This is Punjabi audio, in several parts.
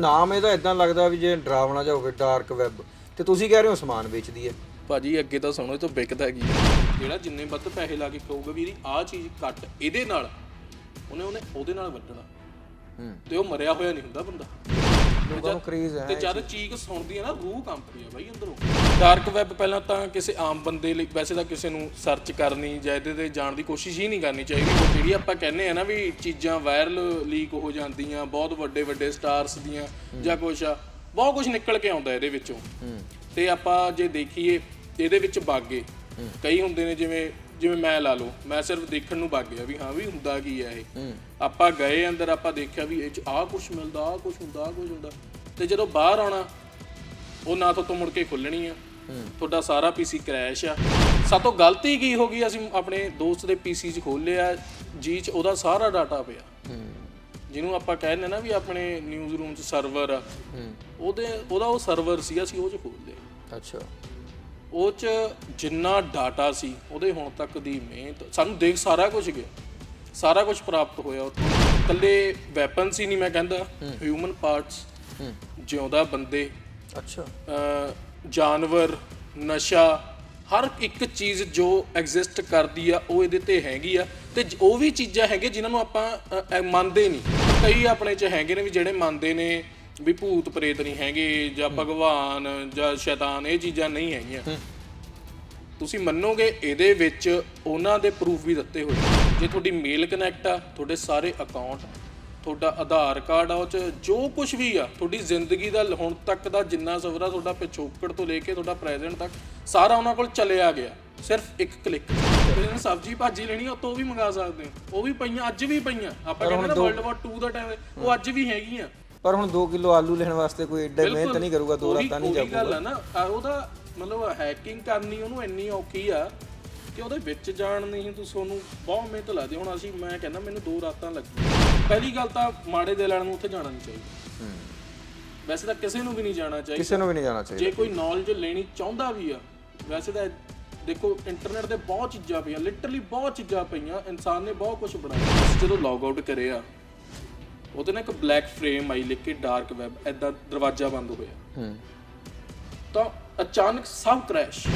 ਨਾਮ ਇਹਦਾ ਇਦਾਂ ਲੱਗਦਾ ਵੀ ਜੇ ਡਰਾਵਣਾ ਜਿਹਾ ਹੋਵੇ ਡਾਰਕ ਵੈਬ ਤੇ ਤੁਸੀਂ ਕਹਿ ਰਹੇ ਹੋ ਸਮਾਨ ਵੇਚਦੀ ਹੈ। ਭਾਜੀ ਅੱਗੇ ਤਾਂ ਸੁਣੋ ਇਹ ਤੋਂ ਵਿਕਦਾ ਕੀ ਜਿਹੜਾ ਜਿੰਨੇ ਵੱਧ ਪੈਸੇ ਲਾ ਕੇ ਕਹੂਗਾ ਵੀ ਇਹਦੀ ਆਹ ਚੀਜ਼ ਘੱਟ ਇਹਦੇ ਨਾਲ। ਉਹਨੇ ਉਹਨੇ ਉਹਦੇ ਨਾਲ ਵੱਢਣਾ। ਹੂੰ। ਤੇ ਉਹ ਮਰਿਆ ਹੋਇਆ ਨਹੀਂ ਹੁੰਦਾ ਬੰਦਾ। ਲੋਕਾਂ ਨੂੰ ਕ੍ਰੇਜ਼ ਹੈ ਤੇ ਜਦ ਚੀਕ ਸੁਣਦੀ ਹੈ ਨਾ ਰੂਹ ਕੰਪਦੀ ਆ ਬਾਈ ਅੰਦਰੋਂ। ਡਾਰਕ ਵੈਬ ਪਹਿਲਾਂ ਤਾਂ ਕਿਸੇ ਆਮ ਬੰਦੇ ਲਈ ਵੈਸੇ ਤਾਂ ਕਿਸੇ ਨੂੰ ਸਰਚ ਕਰਨੀ ਜਾਂ ਇਹਦੇ ਤੇ ਜਾਣ ਦੀ ਕੋਸ਼ਿਸ਼ ਹੀ ਨਹੀਂ ਕਰਨੀ ਚਾਹੀਦੀ। ਉਹ ਜਿਹੜੀ ਆਪਾਂ ਕਹਿੰਦੇ ਆ ਨਾ ਵੀ ਚੀਜ਼ਾਂ ਵਾਇਰਲ ਲੀਕ ਹੋ ਜਾਂਦੀਆਂ ਬਹੁਤ ਵੱਡੇ ਵੱਡੇ ਸਟਾਰਸ ਦੀਆਂ ਜਾਂ ਕੁਛ ਆ ਬਹੁਤ ਕੁਝ ਨਿਕਲ ਕੇ ਆਉਂਦਾ ਇਹਦੇ ਵਿੱਚੋਂ। ਤੇ ਆਪਾਂ ਜੇ ਦੇਖੀਏ ਇਹਦੇ ਵਿੱਚ ਬਾਗੇ। ਕਈ ਹੁੰਦੇ ਨੇ ਜਿਵੇਂ ਜਿਵੇਂ ਮੈਂ ਲਾ ਲਓ ਮੈਂ ਸਿਰਫ ਦੇਖਣ ਨੂੰ ਵਗ ਗਿਆ ਵੀ ਹਾਂ ਵੀ ਹੁੰਦਾ ਕੀ ਹੈ ਇਹ। ਆਪਾਂ ਗਏ ਅੰਦਰ ਆਪਾਂ ਦੇਖਿਆ ਵੀ ਇਹ ਚ ਆਹ ਕੁਝ ਮਿਲਦਾ ਆਹ ਕੁਝ ਹੁੰਦਾ ਆਹ ਕੁਝ ਹੁੰਦਾ। ਤੇ ਜਦੋਂ ਬਾਹਰ ਆਉਣਾ ਉਹ ਨਾ ਤੋਂ ਮੁੜ ਕੇ ਖੁੱਲਣੀ ਆ। ਤੁਹਾਡਾ ਸਾਰਾ ਪੀਸੀ ਕ੍ਰੈਸ਼ ਆ। ਸਾਤੋਂ ਗਲਤੀ ਕੀ ਹੋ ਗਈ? ਅਸੀਂ ਆਪਣੇ ਦੋਸਤ ਦੇ ਪੀਸੀ 'ਚ ਖੋਲਿਆ ਜੀ 'ਚ ਉਹਦਾ ਸਾਰਾ ਡਾਟਾ ਪਿਆ। ਜਿਹਨੂੰ ਆਪਾਂ ਕਹਿੰਦੇ ਨਾ ਵੀ ਆਪਣੇ ਨਿਊਜ਼ ਰੂਮ 'ਚ ਸਰਵਰ ਆ। ਉਹਦੇ ਉਹਦਾ ਉਹ ਸਰਵਰ ਸੀ ਅਸੀਂ ਉਹ 'ਚ ਖੋਲ ਲਿਆ। ਅੱਛਾ। ਉਹ 'ਚ ਜਿੰਨਾ ਡਾਟਾ ਸੀ ਉਹਦੇ ਹੁਣ ਤੱਕ ਦੀ ਮਿਹਨਤ ਸਾਨੂੰ ਦੇਖ ਸਾਰਾ ਕੁਝ ਗਿਆ। ਸਾਰਾ ਕੁਝ ਪ੍ਰਾਪਤ ਹੋਇਆ ਉੱਥੋਂ। ਇਕੱਲੇ ਵੈਪਨਸ ਹੀ ਨਹੀਂ ਮੈਂ ਕਹਿੰਦਾ ਹਿਊਮਨ ਪਾਰਟਸ ਜਿਉਂਦਾ ਬੰਦੇ। ਅੱਛਾ। ਜਾਨਵਰ ਨਸ਼ਾ ਹਰ ਇੱਕ ਚੀਜ਼ ਜੋ ਐਗਜ਼ਿਸਟ ਕਰਦੀ ਆ ਉਹ ਇਹਦੇ ਤੇ ਹੈਗੀ ਆ। ਤੇ ਉਹ ਵੀ ਚੀਜ਼ਾਂ ਹੈਗੇ ਜਿਨ੍ਹਾਂ ਨੂੰ ਆਪਾਂ ਮੰਨਦੇ ਨਹੀਂ। ਕਈ ਆਪਣੇ ਚ ਹੈਗੇ ਨੇ ਵੀ ਜਿਹੜੇ ਮੰਨਦੇ ਨੇ ਵੀ ਭੂਤ ਪ੍ਰੇਤ ਨਹੀਂ ਹੈਗੇ ਜਾਂ ਭਗਵਾਨ ਜਾਂ ਸ਼ੈਤਾਨ ਇਹ ਚੀਜ਼ਾਂ ਨਹੀਂ ਹੈਗੀਆਂ। ਤੁਸੀਂ ਮੰਨੋਗੇ ਇਹਦੇ ਵਿੱਚ ਉਹਨਾਂ ਦੇ ਪ੍ਰੂਫ ਵੀ ਦਿੱਤੇ ਹੋਏ ਜੇ ਤੁਹਾਡੀ ਮੇਲ ਕਨੈਕਟ ਆ ਤੁਹਾਡੇ ਸਾਰੇ ਅਕਾਊਂਟ ਤੁਹਾਡਾ ਆਧਾਰ ਕਾਰਡ ਆ ਉਹ ਚ ਜੋ ਕੁਝ ਵੀ ਆ ਤੁਹਾਡੀ ਜ਼ਿੰਦਗੀ ਦਾ ਹੁਣ ਤੱਕ ਦਾ ਜਿੰਨਾ ਸਫਰ ਆ ਤੁਹਾਡਾ ਪਿਛੋਕੜ ਤੋਂ ਲੈ ਕੇ ਤੁਹਾਡਾ ਪ੍ਰੈਜ਼ੈਂਟ ਤੱਕ ਸਾਰਾ ਉਹਨਾਂ ਕੋਲ ਚੱਲਿਆ ਗਿਆ। ਸਿਰਫ ਇੱਕ ਕਲਿੱਕ ਤੁਸੀਂ ਸਬਜ਼ੀ ਭਾਜੀ ਲੈਣੀ ਆ ਉਹ ਤੋਂ ਵੀ ਮੰਗਾ ਸਕਦੇ ਹੋ ਉਹ ਵੀ ਪਈਆਂ ਅੱਜ ਵੀ ਪਈਆਂ। ਆਪਾਂ ਕਹਿੰਦੇ ਨਾ ਵਰਲਡ ਵਾਰ 2 ਦਾ ਟਾਈਮ ਉਹ ਅੱਜ ਵੀ ਹੈਗੀਆਂ। ਪਰ ਹੁਣ 2 ਕਿਲੋ ਆਲੂ ਲੈਣ ਵਾਸਤੇ ਕੋਈ ਐਡਾ ਮਿਹਨਤ ਨਹੀਂ ਕਰੂਗਾ ਦੋ ਰਾਤਾਂ ਨਹੀਂ ਜਾਊਗਾ ਗੱਲ ਆ ਨਾ ਆ ਉਹਦਾ ਮਤਲਬ ਹੈਕਿੰਗ ਕਰਨੀ ਉਹਨੂੰ ਇੰਨੀ ਔਖੀ ਆ ਕਿ ਉਹਦੇ ਵਿੱਚ ਜਾਣ ਨਹੀਂ ਤੁਸੀਂ ਤੁਹਾਨੂੰ ਬਹੁਤ ਮਿਹਨਤ ਲੱਗਦੀ ਹੁਣ ਅਸੀਂ ਮੈਂ ਕਹਿੰਦਾ ਮੈਨੂੰ ਦੋ ਰਾਤਾਂ ਲੱਗੀਆਂ ਪਹਿਲੀ ਗੱਲ ਤਾਂ ਮਾੜੇ ਦਿਲ ਵਾਲਿਆਂ ਨੂੰ ਉੱਥੇ ਜਾਣਾ ਨਹੀਂ ਚਾਹੀਦਾ। ਵੈਸੇ ਤਾਂ ਕਿਸੇ ਨੂੰ ਵੀ ਨਹੀਂ ਜਾਣਾ ਚਾਹੀਦਾ। ਕਿਸੇ ਨੂੰ ਵੀ ਨਹੀਂ ਜਾਣਾ ਚਾਹੀਦਾ। ਜੇ ਕੋਈ ਨੌਲੇਜ ਲੈਣੀ ਚਾਹੁੰਦਾ ਵੀ ਆ ਵੈਸੇ ਤਾਂ ਦੇਖੋ ਇੰਟਰਨੈਟ ਤੇ ਬਹੁਤ ਚੀਜ਼ਾਂ ਪਈਆਂ ਲਿਟਰਲੀ ਬਹੁਤ ਚੀਜ਼ਾਂ ਪਈਆਂ ਇਨਸਾਨ ਨੇ ਬਹੁਤ ਕੁਝ ਬਣਾਇਆ। ਜਦੋਂ ਲੌਗ ਆਊਟ ਕਰਿਆ ਉਹਦੇ ਨਾਲ ਇੱਕ ਬਲੈਕ ਫਰੇਮ ਆਈ ਲਿਖ ਕੇ ਡਾਰਕ ਵੈਬ ਐਦਾਂ ਦਰਵਾਜ਼ਾ ਬੰਦ ਹੋਇਆ। ਹੂੰ। ਤਾਂ ਅਚਾਨਕ ਸਭ ਕ੍ਰੈਸ਼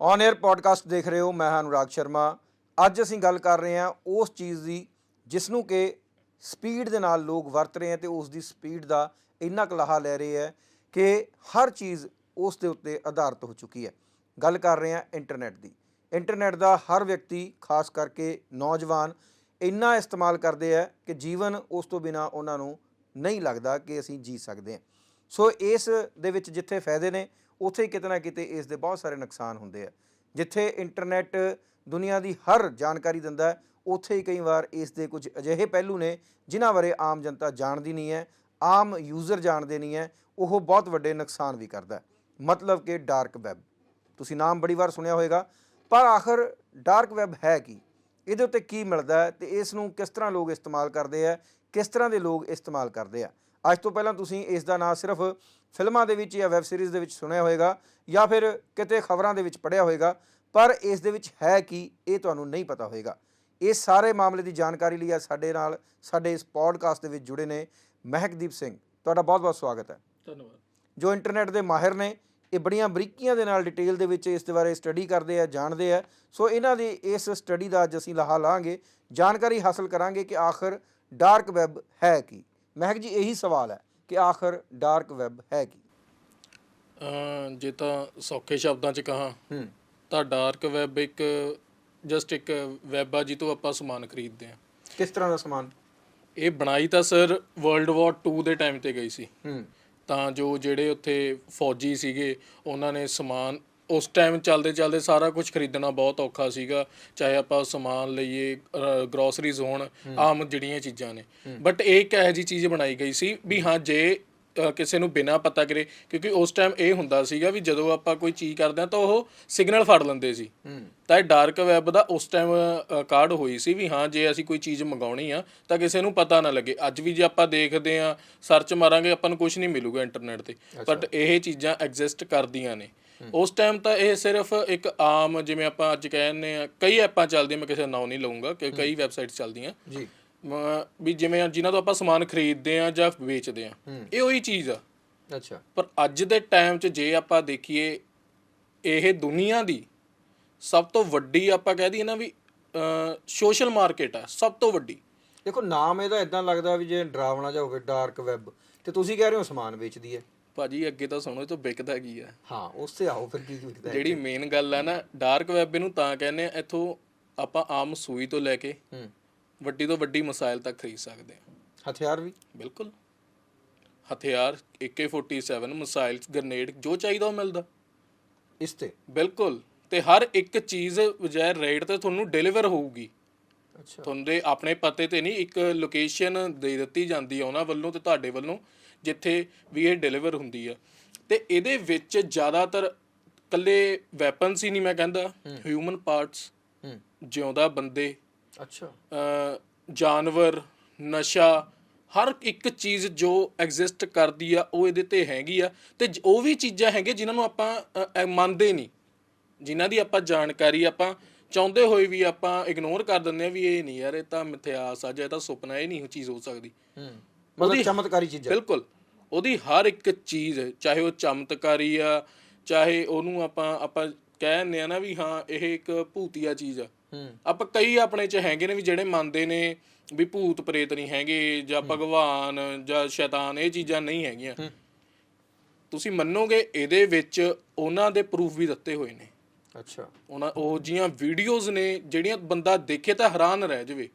ਔਨ 에ਅਰ ਪੋਡਕਾਸਟ ਦੇਖ ਰਹੇ ਹੋ ਮੈਂ ਹਾਂ ਅਨੁਰਾਗ ਸ਼ਰਮਾ। ਅੱਜ ਅਸੀਂ ਗੱਲ ਕਰ ਰਹੇ ਹਾਂ ਉਸ ਚੀਜ਼ ਦੀ ਜਿਸ ਨੂੰ ਕਿ ਸਪੀਡ ਦੇ ਨਾਲ ਲੋਕ ਵਰਤ ਰਹੇ ਹੈ ਤੇ ਉਸ ਦੀ ਸਪੀਡ ਦਾ ਇੰਨਾ ਕੁ ਲਾਹਾ ਲੈ ਰਹੇ ਹੈ ਕਿ ਹਰ ਚੀਜ਼ ਉਸ ਦੇ ਉੱਤੇ ਆਧਾਰਿਤ ਹੋ ਚੁੱਕੀ ਹੈ। ਗੱਲ ਕਰ ਰਹੇ ਹਾਂ ਇੰਟਰਨੈਟ ਦੀ। ਇੰਟਰਨੈਟ ਦਾ ਹਰ ਵਿਅਕਤੀ ਖਾਸ ਕਰਕੇ ਨੌਜਵਾਨ ਇੰਨਾ ਇਸਤੇਮਾਲ ਕਰਦੇ ਹੈ ਕਿ ਜੀਵਨ ਉਸ ਤੋਂ ਬਿਨਾ ਉਹਨਾਂ ਨੂੰ ਨਹੀਂ ਲੱਗਦਾ ਕਿ ਅਸੀਂ ਜੀ ਸਕਦੇ ਹਾਂ। ਸੋ ਇਸ ਦੇ ਵਿੱਚ ਜਿੱਥੇ ਫਾਇਦੇ ਨੇ, ਉੱਥੇ ਕਿਤੇ ਨਾ ਕਿਤੇ ਇਸ ਦੇ ਬਹੁਤ ਸਾਰੇ ਨੁਕਸਾਨ ਹੁੰਦੇ ਆ। ਜਿੱਥੇ ਇੰਟਰਨੈਟ ਦੁਨੀਆ ਦੀ ਹਰ ਜਾਣਕਾਰੀ ਦਿੰਦਾ ਹੈ, ਉੱਥੇ ਹੀ ਕਈ ਵਾਰ ਇਸ ਦੇ ਕੁਝ ਅਜਿਹੇ ਪਹਿਲੂ ਨੇ ਜਿਨ੍ਹਾਂ ਬਾਰੇ ਆਮ ਜਨਤਾ ਜਾਣਦੀ ਨਹੀਂ ਹੈ, ਆਮ ਯੂਜ਼ਰ ਜਾਣਦੇ ਨਹੀਂ ਹੈ, ਉਹ ਬਹੁਤ ਵੱਡੇ ਨੁਕਸਾਨ ਵੀ ਕਰਦਾ ਮਤਲਬ ਕਿ ਡਾਰਕ ਵੈਬ। ਤੁਸੀਂ ਨਾਮ ਬੜੀ ਵਾਰ ਸੁਣਿਆ ਹੋਵੇਗਾ, ਪਰ ਆਖਰ ਡਾਰਕ ਵੈਬ ਹੈ ਕੀ? ਇਹਦੇ ਉੱਤੇ ਕੀ ਮਿਲਦਾ ਹੈ ਤੇ ਇਸ ਨੂੰ ਕਿਸ ਤਰ੍ਹਾਂ ਲੋਕ ਇਸਤੇਮਾਲ ਕਰਦੇ ਆ ਕਿਸ ਤਰ੍ਹਾਂ ਦੇ ਲੋਕ ਇਸਤੇਮਾਲ ਕਰਦੇ ਆ। ਅੱਜ ਤੋਂ ਪਹਿਲਾਂ ਤੁਸੀਂ ਇਸ ਦਾ ਨਾਮ ਸਿਰਫ ਫਿਲਮਾਂ ਦੇ ਵਿੱਚ ਜਾਂ ਵੈਬ ਸੀਰੀਜ਼ ਦੇ ਵਿੱਚ ਸੁਣਿਆ ਹੋਵੇਗਾ ਜਾਂ ਫਿਰ ਕਿਤੇ ਖਬਰਾਂ ਦੇ ਵਿੱਚ ਪੜ੍ਹਿਆ ਹੋਵੇਗਾ ਪਰ ਇਸ ਦੇ ਵਿੱਚ ਹੈ ਕੀ ਇਹ ਤੁਹਾਨੂੰ ਨਹੀਂ ਪਤਾ ਹੋਵੇਗਾ ਇਸ ਸਾਰੇ ਮਾਮਲੇ ਦੀ ਜਾਣਕਾਰੀ ਲਈ ਅੱਜ ਸਾਡੇ ਨਾਲ ਸਾਡੇ ਇਸ ਪੋਡਕਾਸਟ ਦੇ ਵਿੱਚ ਜੁੜੇ ਨੇ ਮਹਿਕਦੀਪ ਸਿੰਘ। ਤੁਹਾਡਾ ਬਹੁਤ-ਬਹੁਤ ਸਵਾਗਤ ਹੈ। ਧੰਨਵਾਦ। ਜੋ ਇੰਟਰਨੈਟ ਦੇ ਮਾਹਿਰ ਨੇ ਇਹ ਬੜੀਆਂ ਬਰੀਕੀਆਂ ਦੇ ਨਾਲ ਡਿਟੇਲ ਦੇ ਵਿੱਚ ਇਸ ਦੇ ਬਾਰੇ ਸਟੱਡੀ ਕਰਦੇ ਆ ਜਾਣਦੇ ਆ। ਸੋ ਇਹਨਾਂ ਦੀ ਇਸ ਸਟੱਡੀ ਦਾ ਅੱਜ ਅਸੀਂ ਲਾਹਾ ਲਾਂਗੇ ਜਾਣਕਾਰੀ ਹਾਸਲ ਕਰਾਂਗੇ ਕਿ ਆਖਰ ਡਾਰਕ ਵੈਬ ਹੈ ਕੀ। ਮਹਿਕ ਜੀ ਇਹੀ ਸਵਾਲ ਹੈ ਕਿ ਆਖਰ ਡਾਰਕ ਵੈਬ ਹੈ ਕੀ। ਜੇ ਤਾਂ ਸੌਖੇ ਸ਼ਬਦਾਂ 'ਚ ਕਹਾਂ ਹੂੰ। ਤਾਂ ਡਾਰਕ ਵੈਬ ਇੱਕ ਜਸਟ ਇੱਕ ਵੈਬ ਆ ਜਿੱਤੋਂ ਆਪਾਂ ਸਮਾਨ ਖਰੀਦਦੇ ਆ ਕਿਸ ਤਰ੍ਹਾਂ ਦਾ ਸਮਾਨ? ਇਹ ਬਣਾਈ ਤਾਂ ਸਰ ਵਰਲਡ ਵਾਰ 2 ਦੇ ਟਾਈਮ ਤੇ ਗਈ ਸੀ। ਹੂੰ। ਤਾਂ ਜੋ ਜਿਹੜੇ ਉੱਥੇ ਫੌਜੀ ਸੀਗੇ ਉਹਨਾਂ ਨੇ ਸਮਾਨ ਉਸ ਟਾਈਮ ਚੱਲਦੇ ਚੱਲਦੇ ਸਾਰਾ ਕੁਝ ਖਰੀਦਣਾ ਬਹੁਤ ਔਖਾ ਸੀਗਾ ਚਾਹੇ ਆਪਾਂ ਸਮਾਨ ਲਈਏ ਗਰੋਸਰੀਜ਼ ਹੋਣ ਆਮ ਜਿਹੜੀਆਂ ਚੀਜ਼ਾਂ ਨੇ। ਬਟ ਇਹ ਇੱਕ ਇਹੋ ਜਿਹੀ ਚੀਜ਼ ਬਣਾਈ ਗਈ ਸੀ ਵੀ ਹਾਂ ਜੇ ਅ, ਕਿਸੇ ਨੂੰ ਬਿਨਾ ਪਤਾ ਕਰੇ ਕਿਉਂਕਿ ਉਸ ਟਾਈਮ ਇਹ ਹੁੰਦਾ ਸੀਗਾ ਵੀ ਜਦੋਂ ਆਪਾਂ ਕੋਈ ਚੀਜ਼ ਕਰਦੇ ਆ ਤਾਂ ਉਹ ਸਿਗਨਲ ਫੜ ਲੈਂਦੇ ਸੀ। ਤਾਂ ਇਹ ਡਾਰਕ ਵੈਬ ਦਾ ਉਸ ਟਾਈਮ ਕਾਰਡ ਹੋਈ ਸੀ ਵੀ ਹਾਂ ਜੇ ਅਸੀਂ ਕੋਈ ਚੀਜ਼ ਮੰਗਾਉਣੀ ਆ ਤਾਂ ਕਿਸੇ ਨੂੰ ਪਤਾ ਨਾ ਲੱਗੇ। ਅੱਜ ਵੀ ਜੇ ਆਪਾਂ ਦੇਖਦੇ ਆ ਸਰਚ ਮਾਰਾਂਗੇ ਆਪਾਂ ਨੂੰ ਕੁਝ ਨਹੀਂ ਮਿਲੂਗਾ ਇੰਟਰਨੈਟ ਤੇ। ਬਟ ਇਹ ਚੀਜ਼ਾਂ ਐਗਜ਼ਿਸਟ ਕਰਦੀਆਂ ਨੇ। ਉਸ ਟਾਈਮ ਤਾਂ ਇਹ ਸਿਰਫ ਇੱਕ ਆਮ ਜਿਵੇਂ ਆਪਾਂ ਅੱਜ ਕਹਿੰਦੇ ਆ ਕਈ ਐਪਾਂ ਚੱਲਦੀਆਂ ਮੈਂ ਕਿਸੇ ਦਾ ਨਾਮ ਨਹੀਂ ਲਵਾਂਗਾ ਕਿ ਕਈ ਵੈਬਸਾਈਟਸ ਚੱਲਦੀਆਂ। ਜੀ। ਮ- ਵੀ ਜਿਵੇਂ ਜਿਨ੍ਹਾਂ ਤੋਂ ਆਪਾਂ ਸਮਾਨ ਖਰੀਦਦੇ ਆ ਜਾਂ ਵੇਚਦੇ ਆ ਇਹ ਉਹੀ ਚੀਜ਼ ਆ। ਅੱਛਾ। ਪਰ ਅੱਜ ਦੇ ਟਾਈਮ 'ਚ ਜੇ ਆਪਾਂ ਦੇਖੀਏ ਇਹ ਦੁਨੀਆ ਦੀ ਸਭ ਤੋਂ ਵੱਡੀ ਆਪਾਂ ਕਹਿ ਦਈਏ ਨਾ ਵੀ ਸੋਸ਼ਲ ਮਾਰਕੀਟ ਆ ਸਭ ਤੋਂ ਵੱਡੀ। ਦੇਖੋ ਨਾਮ ਇਹਦਾ ਇਦਾਂ ਲੱਗਦਾ ਵੀ ਜੇ ਡਰਾਵਣਾ ਜਿਹਾ ਹੋਵੇ ਡਾਰਕ ਵੈਬ ਤੇ ਤੁਸੀਂ ਕਹਿ ਰਹੇ ਹੋ ਸਮਾਨ ਵੇਚਦੀ ਹੈ। ਭਾਜੀ ਅੱਗੇ ਤਾਂ ਸੁਣੋ ਇਹ ਤੋਂ ਵਿਕਦਾ ਕੀ ਆ? ਹਾਂ ਉਸ ਤੇ ਆਓ ਫਿਰ ਕੀ ਵਿਕਦਾ ਹੈ ਜਿਹੜੀ ਮੇਨ ਗੱਲ ਆ ਨਾ ਡਾਰਕ ਵੈਬ ਇਹਨੂੰ ਤਾਂ ਕਹਿੰਦੇ ਆ ਇੱਥੋਂ ਆਪਾਂ ਆਮ ਸੂਈ ਤੋਂ ਲੈ ਕੇ ਹੂੰ। ਵੱਡੀ ਤੋਂ ਵੱਡੀ ਮਸਾਇਲ ਤੱਕ ਖਰੀਦ ਸਕਦੇ ਆ ਹਥਿਆਰ ਵੀ? ਬਿਲਕੁਲ। ਹਥਿਆਰ AK47 ਮਸਾਇਲ ਗ੍ਰਨੇਡ ਜੋ ਚਾਹੀਦਾ ਉਹ ਮਿਲਦਾ। ਇਸ ਤੇ? ਬਿਲਕੁਲ। ਤੇ ਹਰ ਇੱਕ ਚੀਜ਼ ਬਜਾਏ ਰੇਟ ਤੇ ਤੁਹਾਨੂੰ ਡਿਲੀਵਰ ਹੋਊਗੀ। ਅੱਛਾ। ਤੁਹਾਨੂੰ ਦੇ ਆਪਣੇ ਪਤੇ ਤੇ ਨਹੀਂ ਇੱਕ ਲੋਕੇਸ਼ਨ ਦੇ ਦਿੱਤੀ ਜਾਂਦੀ ਆ ਉਹਨਾਂ ਵੱਲੋਂ ਤੇ ਤੁਹਾਡੇ ਵੱਲੋਂ ਜਿੱਥੇ ਵੀ ਇਹ ਡਿਲੀਵਰ ਹੁੰਦੀ ਆ। ਤੇ ਇਹਦੇ ਵਿੱਚ ਜ਼ਿਆਦਾਤਰ ਕੱਲੇ ਵੈਪਨਸ ਹੀ ਨਹੀਂ ਮੈਂ ਕਹਿੰਦਾ। ਹਿਊਮਨ ਪਾਰਟਸ ਹੂੰ। ਜਿਉਂਦਾ ਬੰਦੇ ਅੱਛਾ। ਜਾਨਵਰ ਨਸ਼ਾ ਹਰ ਇੱਕ ਚੀਜ਼ ਜੋ ਐਗਜ਼ਿਸਟ ਕਰਦੀ ਆ ਉਹ ਇਹਦੇ ਤੇ ਹੈਗੀ ਆ। ਤੇ ਉਹ ਵੀ ਚੀਜ਼ਾਂ ਹੈਗੀਆਂ ਜਿਨ੍ਹਾਂ ਨੂੰ ਆਪਾਂ ਮੰਨਦੇ ਨਹੀਂ। ਜਿਨ੍ਹਾਂ ਦੀ ਆਪਾਂ ਜਾਣਕਾਰੀ ਆਪਾਂ ਚਾਹੁੰਦੇ ਹੋਏ ਵੀ ਆਪਾਂ ਇਗਨੋਰ ਕਰ ਦਿੰਦੇ ਆ ਵੀ ਇਹ ਨਹੀਂ ਯਾਰ ਇਹ ਤਾਂ ਮਿਥਿਆਸ ਆ ਜਾਂ ਇਹ ਤਾਂ ਸੁਪਨਾ ਇਹ ਨਹੀਂ ਉਹ ਚੀਜ਼ ਹੋ ਸਕਦੀ। ਹੂੰ। ਮਤਲਬ ਚਮਤਕਾਰੀ ਚੀਜ਼ਾਂ। ਬਿਲਕੁਲ। ਉਹਦੀ ਹਰ ਇੱਕ ਚੀਜ਼ ਚਾਹੇ ਉਹ ਚਮਤਕਾਰੀ ਆ ਚਾਹੇ ਉਹਨੂੰ ਆਪਾਂ ਆਪਾਂ ਕਹਿੰਦੇ ਆ ਨਾ ਵੀ ਹਾਂ ਇਹ ਇੱਕ ਭੂਤੀਆ ਚੀਜ਼ ਆ। ਆਪਾਂ ਕਈ ਆਪਣੇ ਚ ਹੈਗੇ ਨੇ ਵੀ ਜਿਹੜੇ ਮੰਨਦੇ ਨੇ ਵੀ ਭੂਤ ਪ੍ਰੇਤ ਨਹੀਂ ਹੈਗੇ ਜਾਂ ਭਗਵਾਨ ਜਾਂ ਸ਼ੈਤਾਨ ਇਹ ਚੀਜ਼ਾਂ ਨਹੀਂ ਹੈਗੀਆਂ। ਤੁਸੀਂ ਮੰਨੋਗੇ ਇਹਦੇ ਵਿੱਚ ਉਹਨਾਂ ਦੇ ਪ੍ਰੂਫ ਵੀ ਦਿੱਤੇ ਹੋਏ ਨੇ। ਅੱਛਾ। ਉਹਨਾਂ ਉਹ ਜੀਆਂ ਵੀਡੀਓਜ਼ ਨੇ ਜਿਹੜੀਆਂ ਬੰਦਾ ਦੇਖੇ ਤਾਂ ਹੈਰਾਨ ਰਹਿ ਜਾਵੇ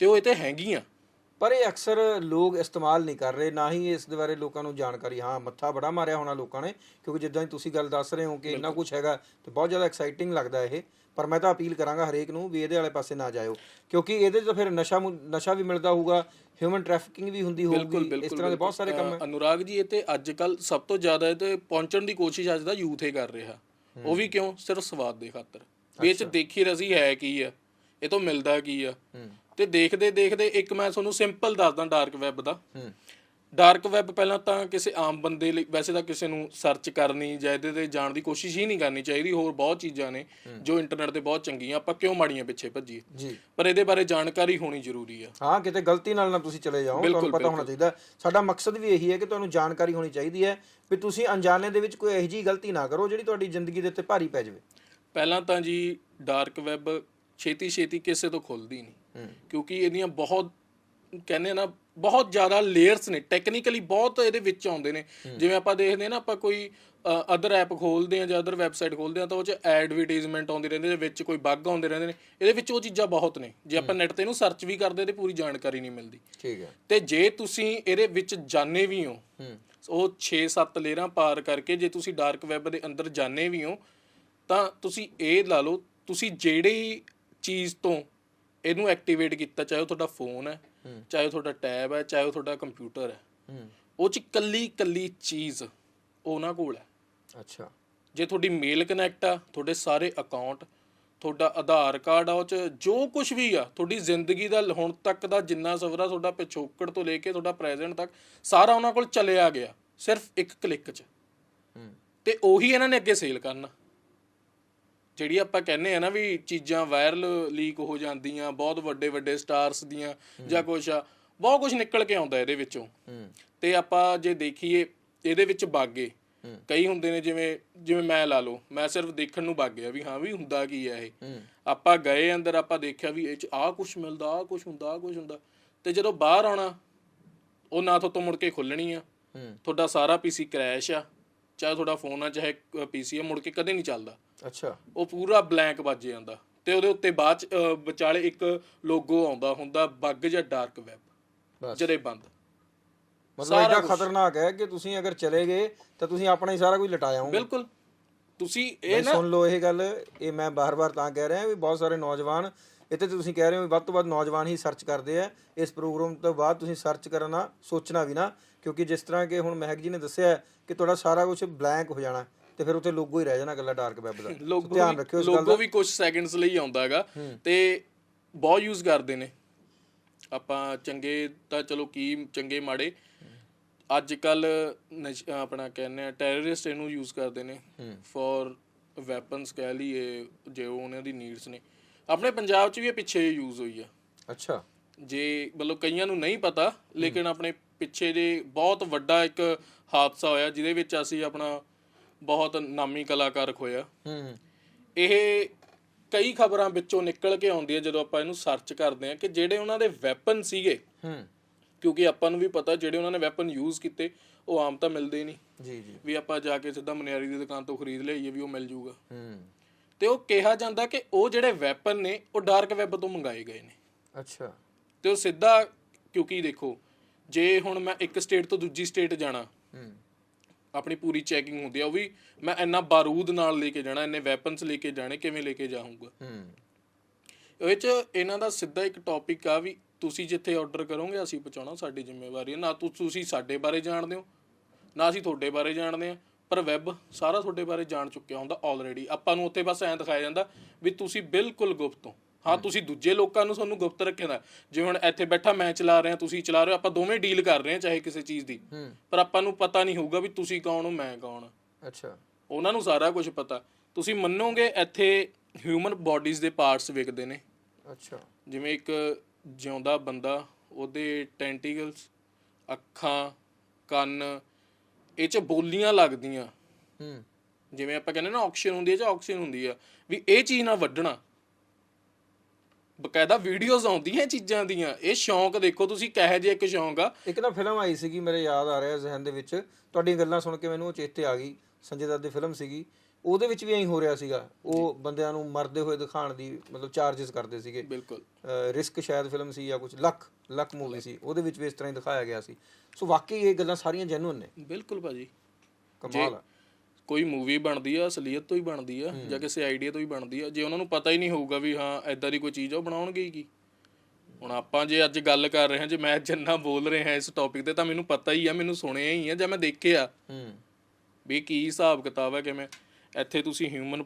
ਤੇ ਉਹ ਇਹ ਤੇ ਹੈਗੀਆਂ। ਪਰ ਇਹ ਅਕਸਰ ਲੋਕ ਇਸਤੇਮਾਲ ਨਹੀਂ ਕਰ ਰਹੇ ਨਾ ਹੀ ਇਸ ਦੇ ਬਾਰੇ ਲੋਕਾਂ ਨੂੰ ਜਾਣਕਾਰੀ ਹਾਂ ਮੱਥਾ ਬੜਾ ਮਾਰਿਆ ਹੋਣਾ ਲੋਕਾਂ ਨੇ ਕਿਉਂਕਿ ਜਿੱਦਾਂ ਤੁਸੀਂ ਗੱਲ ਦੱਸ ਰਹੇ ਹੋ ਕਿ ਇੰਨਾ ਕੁਝ ਹੈਗਾ ਤੇ ਬਹੁਤ ਜ਼ਿਆਦਾ ਐਕਸਾਈਟਿੰਗ ਲੱਗਦਾ ਇਹ। ਪਰ ਮੈਂ ਤਾਂ ਅਪੀਲ ਕਰਾਂਗਾ ਹਰੇਕ ਨੂੰ ਵੀ ਇਹਦੇ ਵਾਲੇ ਪਾਸੇ ਨਾ ਜਾਇਓ ਕਿਉਂਕਿ ਇਹਦੇ 'ਚ ਤਾਂ ਫਿਰ ਨਸ਼ਾ ਨਸ਼ਾ ਵੀ ਮਿਲਦਾ ਹੋਊਗਾ ਹਿਊਮਨ ਟ੍ਰੈਫਿਕਿੰਗ ਵੀ ਹੁੰਦੀ ਹੋਊਗੀ ਇਸ ਤਰ੍ਹਾਂ ਦੇ ਬਹੁਤ ਸਾਰੇ ਕੰਮ ਅ, ਅਨੁਰਾਗ ਜੀ ਇਹ ਤੇ ਅੱਜ ਕੱਲ ਸਭ ਤੋਂ ਜ਼ਿਆਦਾ ਇਹ ਤੇ ਪਹੁੰਚਣ ਦੀ ਕੋਸ਼ਿਸ਼ ਅੱਜ ਦਾ ਯੂਥ ਹੀ ਕਰ ਰਿਹਾ। ਉਹ ਵੀ ਕਿਉਂ? ਸਿਰਫ ਸਵਾਦ ਦੇ ਖਾਤਰ। ਵੀ ਇਹ ਚ ਦੇਖੀ ਰਸੀ ਹੈ ਕੀ ਆ? ਇਹ ਤੋਂ ਮਿਲਦਾ ਕੀ ਆ? ਹੂੰ। ਤੇ ਦੇਖਦੇ ਦੇਖਦੇ ਇੱਕ ਮੈਂ ਤੁਹਾਨੂੰ ਸਿੰਪਲ ਦੱਸਦਾ ਡਾਰਕ ਵੈਬ ਦਾ। ਹੂੰ। ਡਾਰਕ ਵੈਬ ਪਹਿਲਾਂ ਤਾਂ ਕਿਸੇ ਆਮ ਬੰਦੇ ਲਈ ਵੈਸੇ ਤਾਂ ਕਿਸੇ ਨੂੰ ਸਰਚ ਕਰਨੀ ਜਾਂ ਇਹਦੇ ਤੇ ਜਾਣ ਦੀ ਕੋਸ਼ਿਸ਼ ਹੀ ਨਹੀਂ ਕਰਨੀ ਚਾਹੀਦੀ ਹੋਰ ਬਹੁਤ ਚੀਜ਼ਾਂ ਨੇ ਜੋ ਇੰਟਰਨੈਟ ਤੇ ਬਹੁਤ ਚੰਗੀਆਂ ਆਪਾਂ ਕਿਉਂ ਮਾੜੀਆਂ ਪਿੱਛੇ ਭੱਜੀਏ? ਜੀ। ਪਰ ਇਹਦੇ ਬਾਰੇ ਜਾਣਕਾਰੀ ਹੋਣੀ ਜ਼ਰੂਰੀ ਆ। ਹਾਂ ਕਿਤੇ ਗਲਤੀ ਨਾਲ ਨਾ ਤੁਸੀਂ ਚਲੇ ਜਾਓ ਤੁਹਾਨੂੰ ਪਤਾ ਹੋਣਾ ਚਾਹੀਦਾ। ਸਾਡਾ ਮਕਸਦ ਵੀ ਇਹੀ ਹੈ ਕਿ ਤੁਹਾਨੂੰ ਜਾਣਕਾਰੀ ਹੋਣੀ ਚਾਹੀਦੀ ਹੈ ਵੀ ਤੁਸੀਂ ਅਣਜਾਣੇ ਦੇ ਵਿੱਚ ਕੋਈ ਇਹੋ ਜਿਹੀ ਗਲਤੀ ਨਾ ਕਰੋ ਜਿਹੜੀ ਤੁਹਾਡੀ ਜ਼ਿੰਦਗੀ ਦੇ ਉੱਤੇ ਭਾਰੀ ਪੈ ਜਾਵੇ। ਪਹਿਲਾਂ ਤਾਂ ਜੀ ਡਾਰਕ ਵੈਬ ਛੇਤੀ ਛੇਤੀ ਕਿਸੇ ਤੋਂ ਖੁੱਲਦੀ ਨਹੀਂ ਕਿਉਂਕਿ ਇਹਦੀਆਂ ਬਹੁਤ ਕਹਿੰਦੇ ਨਾ ਬਹੁਤ ਜ਼ਿਆਦਾ ਲੇਅਰਸ ਨੇ ਟੈਕਨੀਕਲੀ ਬਹੁਤ ਇਹਦੇ ਵਿੱਚ ਆਉਂਦੇ ਨੇ। ਜਿਵੇਂ ਆਪਾਂ ਦੇਖਦੇ ਆ ਨਾ ਆਪਾਂ ਕੋਈ ਅਦਰ ਐਪ ਖੋਲਦੇ ਆ ਜਾਂ ਅਦਰ ਵੈਬਸਾਈਟ ਖੋਲਦੇ ਆ ਤਾਂ ਉਹ 'ਚ ਐਡਵਰਟਾਈਜ਼ਮੈਂਟ ਆਉਂਦੀ ਰਹਿੰਦੀ ਹੈ ਵਿੱਚ ਕੋਈ ਬੱਗ ਆਉਂਦੇ ਰਹਿੰਦੇ ਨੇ। ਇਹਦੇ ਵਿੱਚ ਉਹ ਚੀਜ਼ਾਂ ਬਹੁਤ ਨੇ। ਜੇ ਆਪਾਂ ਨੈਟ ਤੇ ਇਹਨੂੰ ਸਰਚ ਵੀ ਕਰਦੇ ਤੇ ਪੂਰੀ ਜਾਣਕਾਰੀ ਨਹੀਂ ਮਿਲਦੀ। ਠੀਕ ਹੈ। ਤੇ ਜੇ ਤੁਸੀਂ ਇਹਦੇ ਵਿੱਚ ਜਾਣੇ ਵੀ ਹੋ ਉਹ 6-7 ਲੇਅਰਾਂ ਪਾਰ ਕਰਕੇ ਜੇ ਤੁਸੀਂ ਡਾਰਕ ਵੈਬ ਦੇ ਅੰਦਰ ਜਾਣੇ ਵੀ ਹੋ ਤਾਂ ਤੁਸੀਂ ਇਹ ਲਾ ਲਓ ਤੁਸੀਂ ਜਿਹੜੀ ਚੀਜ਼ ਤੋਂ ਇਹਨੂੰ ਐਕਟੀਵੇਟ ਕੀਤਾ ਚਾਹੇ ਉਹ ਤੁਹਾਡਾ ਫੋਨ ਹੈ ਚਾਹੇ ਉਹ ਤੁਹਾਡਾ ਟੈਬ ਹੈ ਚਾਹੇ ਉਹ ਤੁਹਾਡਾ ਕੰਪਿਊਟਰ ਹੈ। ਉਹ ਚ ਕੱਲੀ ਕੱਲੀ ਚੀਜ਼ ਉਹਨਾਂ ਕੋਲ ਹੈ। ਅੱਛਾ। ਜੇ ਤੁਹਾਡੀ ਮੇਲ ਕਨੈਕਟ ਆ ਤੁਹਾਡੇ ਸਾਰੇ ਅਕਾਊਂਟ ਤੁਹਾਡਾ ਆਧਾਰ ਕਾਰਡ ਆ ਉਹ ਚ ਜੋ ਕੁਝ ਵੀ ਆ ਤੁਹਾਡੀ ਜ਼ਿੰਦਗੀ ਦਾ ਹੁਣ ਤੱਕ ਦਾ ਜਿੰਨਾ ਸਫਰ ਆ ਤੁਹਾਡਾ ਪਿਛੋਕੜ ਤੋਂ ਲੈ ਕੇ ਤੁਹਾਡਾ ਪ੍ਰੈਜ਼ੈਂਟ ਤੱਕ ਸਾਰਾ ਉਹਨਾਂ ਕੋਲ ਚਲਿਆ ਗਿਆ ਸਿਰਫ ਇੱਕ ਕਲਿੱਕ 'ਚ। ਤੇ ਉਹੀ ਇਹਨਾਂ ਨੇ ਅੱਗੇ ਸੇਲ ਕਰਨਾ। ਜਿਹੜੀ ਆਪਾਂ ਕਹਿੰਦੇ ਆ ਨਾ ਵੀ ਚੀਜ਼ਾਂ ਵਾਇਰਲ ਲੀਕ ਹੋ ਜਾਂਦੀਆਂ ਬਹੁਤ ਵੱਡੇ ਵੱਡੇ ਸਟਾਰਸ ਦੀਆਂ ਜਾਂ ਕੁਛ ਆ ਬਹੁਤ ਕੁਝ ਨਿਕਲ ਕੇ ਆਉਂਦਾ ਇਹਦੇ ਵਿੱਚੋਂ। ਤੇ ਆਪਾਂ ਜੇ ਦੇਖੀਏ ਇਹਦੇ ਵਿੱਚ ਬਾਗੇ। ਕਈ ਹੁੰਦੇ ਨੇ ਜਿਵੇਂ ਜਿਵੇਂ ਮੈਂ ਲਾ ਲਓ ਮੈਂ ਸਿਰਫ ਦੇਖਣ ਨੂੰ ਵਗ ਗਿਆ ਵੀ ਹਾਂ ਵੀ ਹੁੰਦਾ ਕੀ ਆ ਇਹ। ਆਪਾਂ ਗਏ ਅੰਦਰ ਆਪਾਂ ਦੇਖਿਆ ਵੀ ਇਹ ਚ ਆਹ ਕੁਝ ਮਿਲਦਾ ਆਹ ਕੁਝ ਹੁੰਦਾ ਆਹ ਕੁਝ ਹੁੰਦਾ। ਤੇ ਜਦੋਂ ਬਾਹਰ ਆਉਣਾ ਉਹ ਨਾ ਤੋਂ ਮੁੜ ਕੇ ਖੁੱਲਣੀ ਆ। ਤੁਹਾਡਾ ਸਾਰਾ ਪੀਸੀ ਕ੍ਰੈਸ਼ ਆ। ਚਾਹੇ ਤੁਹਾਡਾ ਫੋਨ ਆ ਚਾਹੇ ਪੀਸੀ ਆ ਮੁੜ ਕੇ ਕਦੇ ਨਹੀਂ ਚੱਲਦਾ। ਅੱਛਾ। ਉਹ ਪੂਰਾ ਬਲੈਂਕ ਵੱਜ ਜਾਂਦਾ। ਤੇ ਉਹਦੇ ਉੱਤੇ ਬਾਅਦ ਚ ਵਿਚਾਲੇ ਇੱਕ ਲੋਗੋ ਆਉਂਦਾ ਹੁੰਦਾ ਬੱਗ ਜਾਂ ਡਾਰਕ ਵੈਬ ਜਦੇ ਬੰਦ। ਮਤਲਬ ਇਹਦਾ ਖਤਰਨਾਕ ਹੈ ਕਿ ਤੁਸੀਂ ਅਗਰ ਚਲੇ ਗਏ ਤਾਂ ਤੁਸੀਂ ਆਪਣਾ ਹੀ ਸਾਰਾ ਕੁਝ ਲਟਾਇਆ ਹੋਊਗਾ। ਬਿਲਕੁਲ। ਤੁਸੀਂ ਇਹ ਨਾ ਸੁਣ ਲਓ ਇਹ ਗੱਲ ਇਹ ਮੈਂ ਬਾਰ-ਬਾਰ ਤਾਂ ਕਹਿ ਰਿਹਾ ਵੀ ਬਹੁਤ ਸਾਰੇ ਨੌਜਵਾਨ ਇੱਥੇ ਤੁਸੀਂ ਕਹਿ ਰਹੇ ਹੋ ਵੱਧ ਤੋਂ ਵੱਧ ਨੌਜਵਾਨ ਹੀ ਸਰਚ ਕਰਦੇ ਆ। ਇਸ ਪ੍ਰੋਗਰਾਮ ਤੋਂ ਬਾਅਦ ਤੁਸੀਂ ਸਰਚ ਕਰਨਾ ਸੋਚਣਾ ਵੀ ਨਾ ਕਿਉਂਕਿ ਜਿਸ ਤਰ੍ਹਾਂ ਕਿ ਹੁਣ ਮਹਿਕ ਜੀ ਨੇ ਦੱਸਿਆ ਕਿ ਤੁਹਾਡਾ ਸਾਰਾ ਕੁਝ ਬਲੈਂਕ ਹੋ ਜਾਣਾ ਤੇ ਫਿਰ ਉੱਥੇ ਲੋਗੋ ਹੀ ਰਹਿ ਜਾਣਾ ਇਕੱਲਾ ਡਾਰਕ ਵੈਬ ਦਾ। ਧਿਆਨ ਰੱਖਿਓ ਇਸ ਗੱਲ ਲੋਗੋ ਵੀ ਕੁਝ ਸੈਕਿੰਡਸ ਲਈ ਆਉਂਦਾ ਹੈਗਾ ਤੇ ਬਹੁਤ ਯੂਜ਼ ਕਰਦੇ ਨੇ। ਆਪਾਂ ਚੰਗੇ ਤਾਂ ਚਲੋ ਕੀ ਚੰਗੇ ਮਾੜੇ। ਅੱਜ ਕੱਲ ਆਪਣਾ ਕਹਿੰਦੇ ਆ ਟੈਰਰਿਸਟ ਇਹਨੂੰ ਯੂਜ਼ ਕਰਦੇ ਨੇ ਫॉर ਵੈਪਨਸ ਕਹਿ ਲਈਏ ਜੇ ਉਹ ਉਹਨਾਂ ਦੀ ਨੀਡਸ ਨੇ। ਆਪਣੇ ਪੰਜਾਬ 'ਚ ਵੀ ਇਹ ਪਿੱਛੇ ਯੂਜ਼ ਹੋਈ ਆ। ਅੱਛਾ। ਜੇ ਮਤਲਬ ਕਈਆਂ ਨੂੰ ਨਹੀਂ ਪਤਾ ਲੇਕਿਨ ਆਪਣੇ ਪਿੱਛੇ ਜੇ ਬਹੁਤ ਵੱਡਾ ਇੱਕ ਹਾਦਸਾ ਹੋਇਆ ਜਿਹਦੇ ਵਿੱਚ ਅਸੀਂ ਆਪਣਾ ਬਹੁਤ ਨਾਮੀ ਕਲਾਕਾਰ ਖੋਇਆ। ਹੂੰ। ਇਹ ਕਈ ਖਬਰਾਂ ਵਿੱਚੋਂ ਨਿਕਲ ਕੇ ਆਉਂਦੀਆਂ ਜਦੋਂ ਆਪਾਂ ਇਹਨੂੰ ਸਰਚ ਕਰਦੇ ਹਾਂ ਕਿ ਜਿਹੜੇ ਉਹਨਾਂ ਦੇ ਵੈਪਨ ਸੀਗੇ ਹੂੰ। ਕਿਉਂਕਿ ਆਪਾਂ ਨੂੰ ਵੀ ਪਤਾ ਜਿਹੜੇ ਉਹਨਾਂ ਨੇ ਵੈਪਨ ਯੂਜ਼ ਕੀਤੇ ਉਹ ਆਮ ਤਾਂ ਮਿਲਦੇ ਨਹੀਂ। ਜੀ ਜੀ। ਵੀ ਆਪਾਂ ਜਾ ਕੇ ਸਿੱਧਾ ਮਨਿਆਰੀ ਦੀ ਦੁਕਾਨ ਤੋਂ ਖਰੀਦ ਲਈਏ ਵੀ ਉਹ ਮਿਲ ਜੂਗਾ। ਹੂੰ। ਤੇ ਉਹ ਕਿਹਾ ਜਾਂਦਾ ਕਿ ਉਹ ਜਿਹੜੇ ਵੈਪਨ ਨੇ ਉਹ ਡਾਰਕ ਵੈਬ ਤੋਂ ਮੰਗਾਏ ਗਏ ਨੇ। ਅੱਛਾ। ਤੇ ਉਹ ਸਿੱਧਾ ਕਿਉਂਕਿ ਦੇਖੋ ਜੇ ਹੁਣ ਮੈਂ ਇੱਕ ਸਟੇਟ ਤੋਂ ਦੂਜੀ ਸਟੇਟ ਜਾਣਾ ਹੂੰ। ਆਪਣੀ ਪੂਰੀ ਚੈਕਿੰਗ ਹੁੰਦੀ ਆ ਉਹ ਵੀ ਮੈਂ ਇੰਨਾ ਬਾਰੂਦ ਨਾਲ ਲੈ ਕੇ ਜਾਣਾ ਇੰਨੇ ਵੈਪਨਸ ਲੈ ਕੇ ਜਾਣੇ ਕਿਵੇਂ ਲੈ ਕੇ ਜਾਊਂਗਾ? ਹੂੰ। ਇਹ ਚ ਇਹਨਾਂ ਦਾ ਸਿੱਧਾ ਇੱਕ ਟੌਪਿਕ ਆ ਵੀ ਤੁਸੀਂ ਜਿੱਥੇ ਆਰਡਰ ਕਰੋਗੇ ਅਸੀਂ ਪਹੁੰਚਾਉਣਾ ਸਾਡੀ ਜ਼ਿੰਮੇਵਾਰੀ ਹੈ ਨਾ ਤੁਸੀਂ ਸਾਡੇ ਬਾਰੇ ਜਾਣਦੇ ਹੋ ਨਾ ਅਸੀਂ ਤੁਹਾਡੇ ਬਾਰੇ ਜਾਣਦੇ ਆ। ਪਰ ਵੈਬ ਸਾਰਾ ਤੁਹਾਡੇ ਬਾਰੇ ਜਾਣ ਚੁੱਕਿਆ ਹੁੰਦਾ ਆਲਰੇਡੀ ਆਪਾਂ ਨੂੰ ਉੱਥੇ ਬਸ ਐਂ ਦਿਖਾਇਆ ਜਾਂਦਾ ਵੀ ਤੁਸੀਂ ਬਿਲਕੁਲ ਗੁਪਤ ਹੋ। ਹਾਂ ਤੁਸੀਂ ਦੂਜੇ ਲੋਕਾਂ ਨੂੰ ਤੁਹਾਨੂੰ ਗੁਪਤ ਰੱਖਿਆ ਜਿਵੇਂ ਹੁਣ ਇੱਥੇ ਬੈਠਾ ਮੈਂ ਚਲਾ ਰਿਹਾ ਤੁਸੀਂ ਚਲਾ ਰਹੇ ਹੋ ਆਪਾਂ ਦੋਵੇਂ ਡੀਲ ਕਰ ਰਹੇ ਹਾਂ ਚਾਹੇ ਕਿਸੇ ਚੀਜ਼ ਦੀ। ਪਰ ਆਪਾਂ ਨੂੰ ਪਤਾ ਨਹੀਂ ਹੋਊਗਾ ਵੀ ਤੁਸੀਂ ਕੌਣ ਹੋ ਮੈਂ ਕੌਣ ਅੱਛਾ। ਉਹਨਾਂ ਨੂੰ ਸਾਰਾ ਕੁਝ ਪਤਾ। ਤੁਸੀਂ ਮੰਨੋਗੇ ਇੱਥੇ ਹਿਊਮਨ ਬਾਡੀਜ਼ ਦੇ ਪਾਰਟਸ ਵਿਕਦੇ ਨੇ। ਅੱਛਾ। ਜਿਵੇਂ ਇੱਕ ਜਿਉਂਦਾ ਬੰਦਾ ਉਹਦੇ ਟੈਂਟੀਕਲਸ ਅੱਖਾਂ ਕੰਨ ਇਹ ਚ ਬੋਲੀਆਂ ਲੱਗਦੀਆਂ। ਹੂੰ। ਜਿਵੇਂ ਆਪਾਂ ਕਹਿੰਦੇ ਨਾ ਆਕਸੀਜਨ ਹੁੰਦੀ ਹੈ ਜਾਂ ਆਕਸੀਜਨ ਹੁੰਦੀ ਆ ਵੀ ਇਹ ਚੀਜ਼ ਨਾਲ ਵੱਢਣਾ। ਬਕਾਇਦਾ ਵੀਡੀਓਜ਼ ਆਉਂਦੀਆਂ ਇਹ ਚੀਜ਼ਾਂ ਦੀਆਂ। ਇਹ ਸ਼ੌਂਕ ਦੇਖੋ ਤੁਸੀਂ ਕਹੇ ਜੇ ਇੱਕ ਸ਼ੌਂਕ ਆ। ਇੱਕ ਨਾ ਫਿਲਮ ਆਈ ਸੀਗੀ ਮੇਰੇ ਯਾਦ ਆ ਰਿਹਾ ਜ਼ਿਹਨ ਦੇ ਵਿੱਚ। ਤੁਹਾਡੀਆਂ ਗੱਲਾਂ ਸੁਣ ਕੇ ਮੈਨੂੰ ਉਹ ਚੇਤੇ ਆ ਗਈ। ਸੰਜੇ ਦੱਤ ਦੀ ਫਿਲਮ ਸੀਗੀ। ਉਹਦੇ ਵਿੱਚ ਵੀ ਐਂ ਹੋ ਰਿਹਾ ਸੀਗਾ। ਉਹ ਬੰਦਿਆਂ ਨੂੰ ਮਰਦੇ ਹੋਏ ਦਿਖਾਉਣ ਦੀ ਮਤਲਬ ਚਾਰजेस ਕਰਦੇ ਸੀਗੇ। ਬਿਲਕੁਲ। ਰਿਸਕ ਸ਼ਾਇਦ ਫਿਲਮ ਸੀ ਜਾਂ ਕੁਝ ਲੱਕ ਲੱਕ ਮੂਵੀ ਸੀ। ਉਹਦੇ ਵਿੱਚ ਵੀ ਇਸ ਤਰ੍ਹਾਂ ਹੀ ਦਿਖਾਇਆ ਗਿਆ ਸੀ। ਸੋ ਵਾਕਈ ਇਹ ਗੱਲਾਂ ਸਾਰੀਆਂ ਜੈਨੂਨ ਨੇ। ਬਿਲਕੁਲ ਭਾਜੀ। ਕਮਾਲ ਆ। ਕੋਈ ਮੂਵੀ ਬਣਦੀ ਆ ਅਸਲੀਅਤ ਤੋਂ ਹੀ ਬਣਦੀ ਆ ਜਾਂ ਕਿਸੇ ਆਈਡੀਆ ਤੋਂ ਹੀ ਬਣਦੀ ਆ ਜੇ ਉਹਨਾਂ ਨੂੰ ਪਤਾ ਹੀ ਨਹੀਂ ਹੋਊਗਾ ਵੀ ਹਾਂ ਐਦਾਂ ਦੀ ਕੋਈ ਚੀਜ਼ ਆ ਉਹ ਬਣਾਉਣਗੇ ਹੀ ਕੀ? ਹੁਣ ਆਪਾਂ ਜੇ ਅੱਜ ਗੱਲ ਕਰ ਰਹੇ ਹਾਂ ਜੇ ਮੈਂ ਜਿੰਨਾ ਬੋਲ ਰਿਹਾ ਇਸ ਟੌਪਿਕ ਤੇ ਤਾਂ ਮੈਨੂੰ ਪਤਾ ਹੀ ਆ ਮੈਨੂੰ ਸੁਣਿਆ ਹੀ ਆ ਜਾਂ ਮੈਂ ਦੇਖਿਆ। ਹੂੰ। ਵੀ ਕੀ ਹਿਸਾਬ ਕਿਤਾਬ ਹੈ ਕਿਵੇਂ? ਇੱਥੇ ਤੁਸੀਂ ਹਿਊਮਨ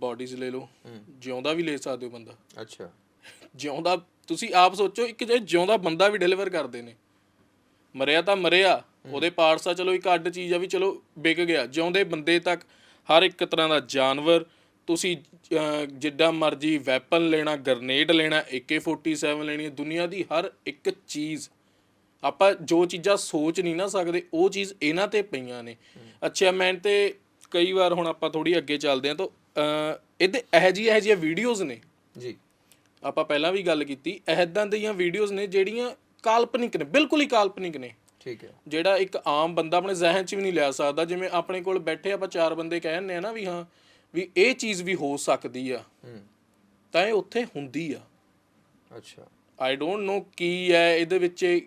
ਬਾਡੀਜ਼ ਲੈ ਲਓ ਜਿਉਂਦਾ ਵੀ ਲੈ ਸਕਦੇ ਹੋ ਬੰਦਾ। ਅੱਛਾ। ਜਿਉਂਦਾ ਤੁਸੀਂ ਆਪ ਸੋਚੋ ਇੱਕ ਜੇ ਜਿਉਂਦਾ ਬੰਦਾ ਵੀ ਡਿਲੀਵਰ ਕਰਦੇ ਨੇ। ਮਰਿਆ ਤਾਂ ਮਰਿਆ ਉਹਦੇ ਪਾਰਟਸ ਆ ਚਲੋ ਇੱਕ ਅੱਡ ਚੀਜ਼ ਆ ਵੀ ਚਲੋ ਵਿਕ ਗਿਆ। ਜਿਉਂਦੇ ਬੰਦੇ ਤੱਕ ਹਰ ਇੱਕ ਤਰ੍ਹਾਂ ਦਾ ਜਾਨਵਰ ਤੁਸੀਂ ਜਿੱਡਾ ਮਰਜ਼ੀ ਵੈਪਨ ਲੈਣਾ ਗ੍ਰਨੇਡ ਲੈਣਾ AK47 ਲੈਣੀ ਦੁਨੀਆ ਦੀ ਹਰ ਇੱਕ ਚੀਜ਼। ਆਪਾਂ ਜੋ ਚੀਜ਼ਾਂ ਸੋਚ ਨਹੀਂ ਨਾ ਸਕਦੇ ਉਹ ਚੀਜ਼ ਇਹਨਾਂ ਤੇ ਪਈਆਂ ਨੇ। ਅੱਛਾ ਮੈਂ ਤੇ ਕਈ ਵਾਰ ਹੁਣ ਆਪਾਂ ਥੋੜੀ ਅੱਗੇ ਚੱਲਦੇ ਹਾਂ ਤਾਂ ਇਹਦੇ ਇਹ ਜਿਹੀ ਇਹ ਜਿਹੀਆਂ ਵੀਡੀਓਜ਼ ਨੇ। ਜੀ। ਆਪਾਂ ਪਹਿਲਾਂ ਵੀ ਗੱਲ ਕੀਤੀ ਐਦਾਂ ਦੀਆਂ ਵੀਡੀਓਜ਼ ਨੇ ਜਿਹੜੀਆਂ ਕਾਲਪਨਿਕ ਨੇ ਬਿਲਕੁਲ ਹੀ ਕਾਲਪਨਿਕ ਨੇ। ਠੀਕ ਹੈ। ਜਿਹੜਾ ਇੱਕ ਆਮ ਬੰਦਾ ਆਪਣੇ ਜ਼ਿਹਨ 'ਚ ਵੀ ਨਹੀਂ ਲਿਆ ਸਕਦਾ ਜਿਵੇਂ ਆਪਣੇ ਕੋਲ ਬੈਠੇ ਆਪਾਂ ਚਾਰ ਬੰਦੇ ਕਹਿੰਦੇ ਆ ਨਾ ਵੀ ਹਾਂ ਵੀ ਇਹ ਚੀਜ਼ ਵੀ ਹੋ ਸਕਦੀ ਆ। ਹੂੰ। ਤਾਂ ਇਹ ਉੱਥੇ ਹੁੰਦੀ ਆ। ਅੱਛਾ। ਆਈ ਡੋਨਟ ਨੋ ਕੀ ਹੈ ਇਹਦੇ ਵਿੱਚ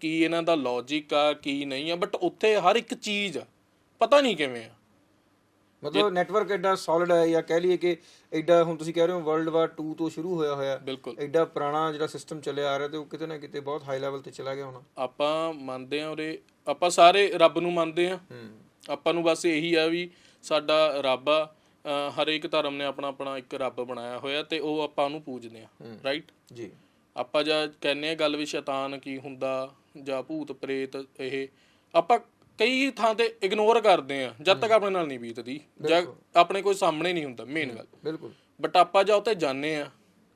ਕੀ ਇਹਨਾਂ ਦਾ ਲੌਜੀਕ ਆ ਕੀ ਨਹੀਂ ਆ ਬਟ ਉੱਥੇ ਹਰ ਇੱਕ ਚੀਜ਼ ਆ। ਪਤਾ ਨਹੀਂ ਕਿਵੇਂ ਆ। ਮਤਲਬ ਨੈਟਵਰਕ ਐਡਾ ਸੋਲਿਡ ਹੈ ਜਾਂ ਕਹਿ ਲਈਏ ਕਿ ਐਡਾ ਹੁਣ ਤੁਸੀਂ ਕਹਿ ਰਹੇ ਹੋ ਵਰਲਡ ਵਾਰ 2 ਤੋਂ ਸ਼ੁਰੂ ਹੋਇਆ ਹੋਇਆ ਐਡਾ ਪੁਰਾਣਾ ਜਿਹੜਾ ਸਿਸਟਮ ਚੱਲਿਆ ਆ ਰਿਹਾ ਤੇ ਉਹ ਕਿਤੇ ਨਾ ਕਿਤੇ ਬਹੁਤ ਹਾਈ ਲੈਵਲ ਤੇ ਚਲਾ ਗਿਆ ਹੋਣਾ। ਆਪਾਂ ਮੰਨਦੇ ਆ ਉਰੇ ਆਪਾਂ ਸਾਰੇ ਰੱਬ ਨੂੰ ਮੰਨਦੇ ਆ ਆਪਾਂ ਨੂੰ ਬਸ ਇਹੀ ਆ ਵੀ ਸਾਡਾ ਰੱਬ ਆ ਹਰੇਕ ਧਰਮ ਨੇ ਆਪਣਾ ਆਪਣਾ ਇੱਕ ਰੱਬ ਬਣਾਇਆ ਹੋਇਆ ਤੇ ਉਹ ਆਪਾਂ ਉਹਨੂੰ ਪੂਜਦੇ ਆ ਰਾਈਟ ਜੀ। ਆਪਾਂ ਜਾਂ ਕਹਿੰਨੇ ਆ ਗੱਲ ਵੀ ਸ਼ੈਤਾਨ ਕੀ ਹੁੰਦਾ ਜਾਂ ਭੂਤ ਪ੍ਰੇਤ ਇਹ ਆਪਾਂ ਕਈ ਥਾਂ ਤੇ ਇਗਨੋਰ ਕਰਦੇ ਆ ਜਦ ਤੱਕ ਆਪਣੇ ਨਾਲ ਨਹੀਂ ਬੀਤਦੀ ਜਾਂ ਆਪਣੇ ਕੋਈ ਸਾਹਮਣੇ ਨਹੀਂ ਹੁੰਦਾ ਮੇਨ ਗੱਲ। ਬਿਲਕੁਲ। ਬਟ ਆਪਾਂ ਜਾਂ ਉੱਤੇ ਜਾਣੇ ਆ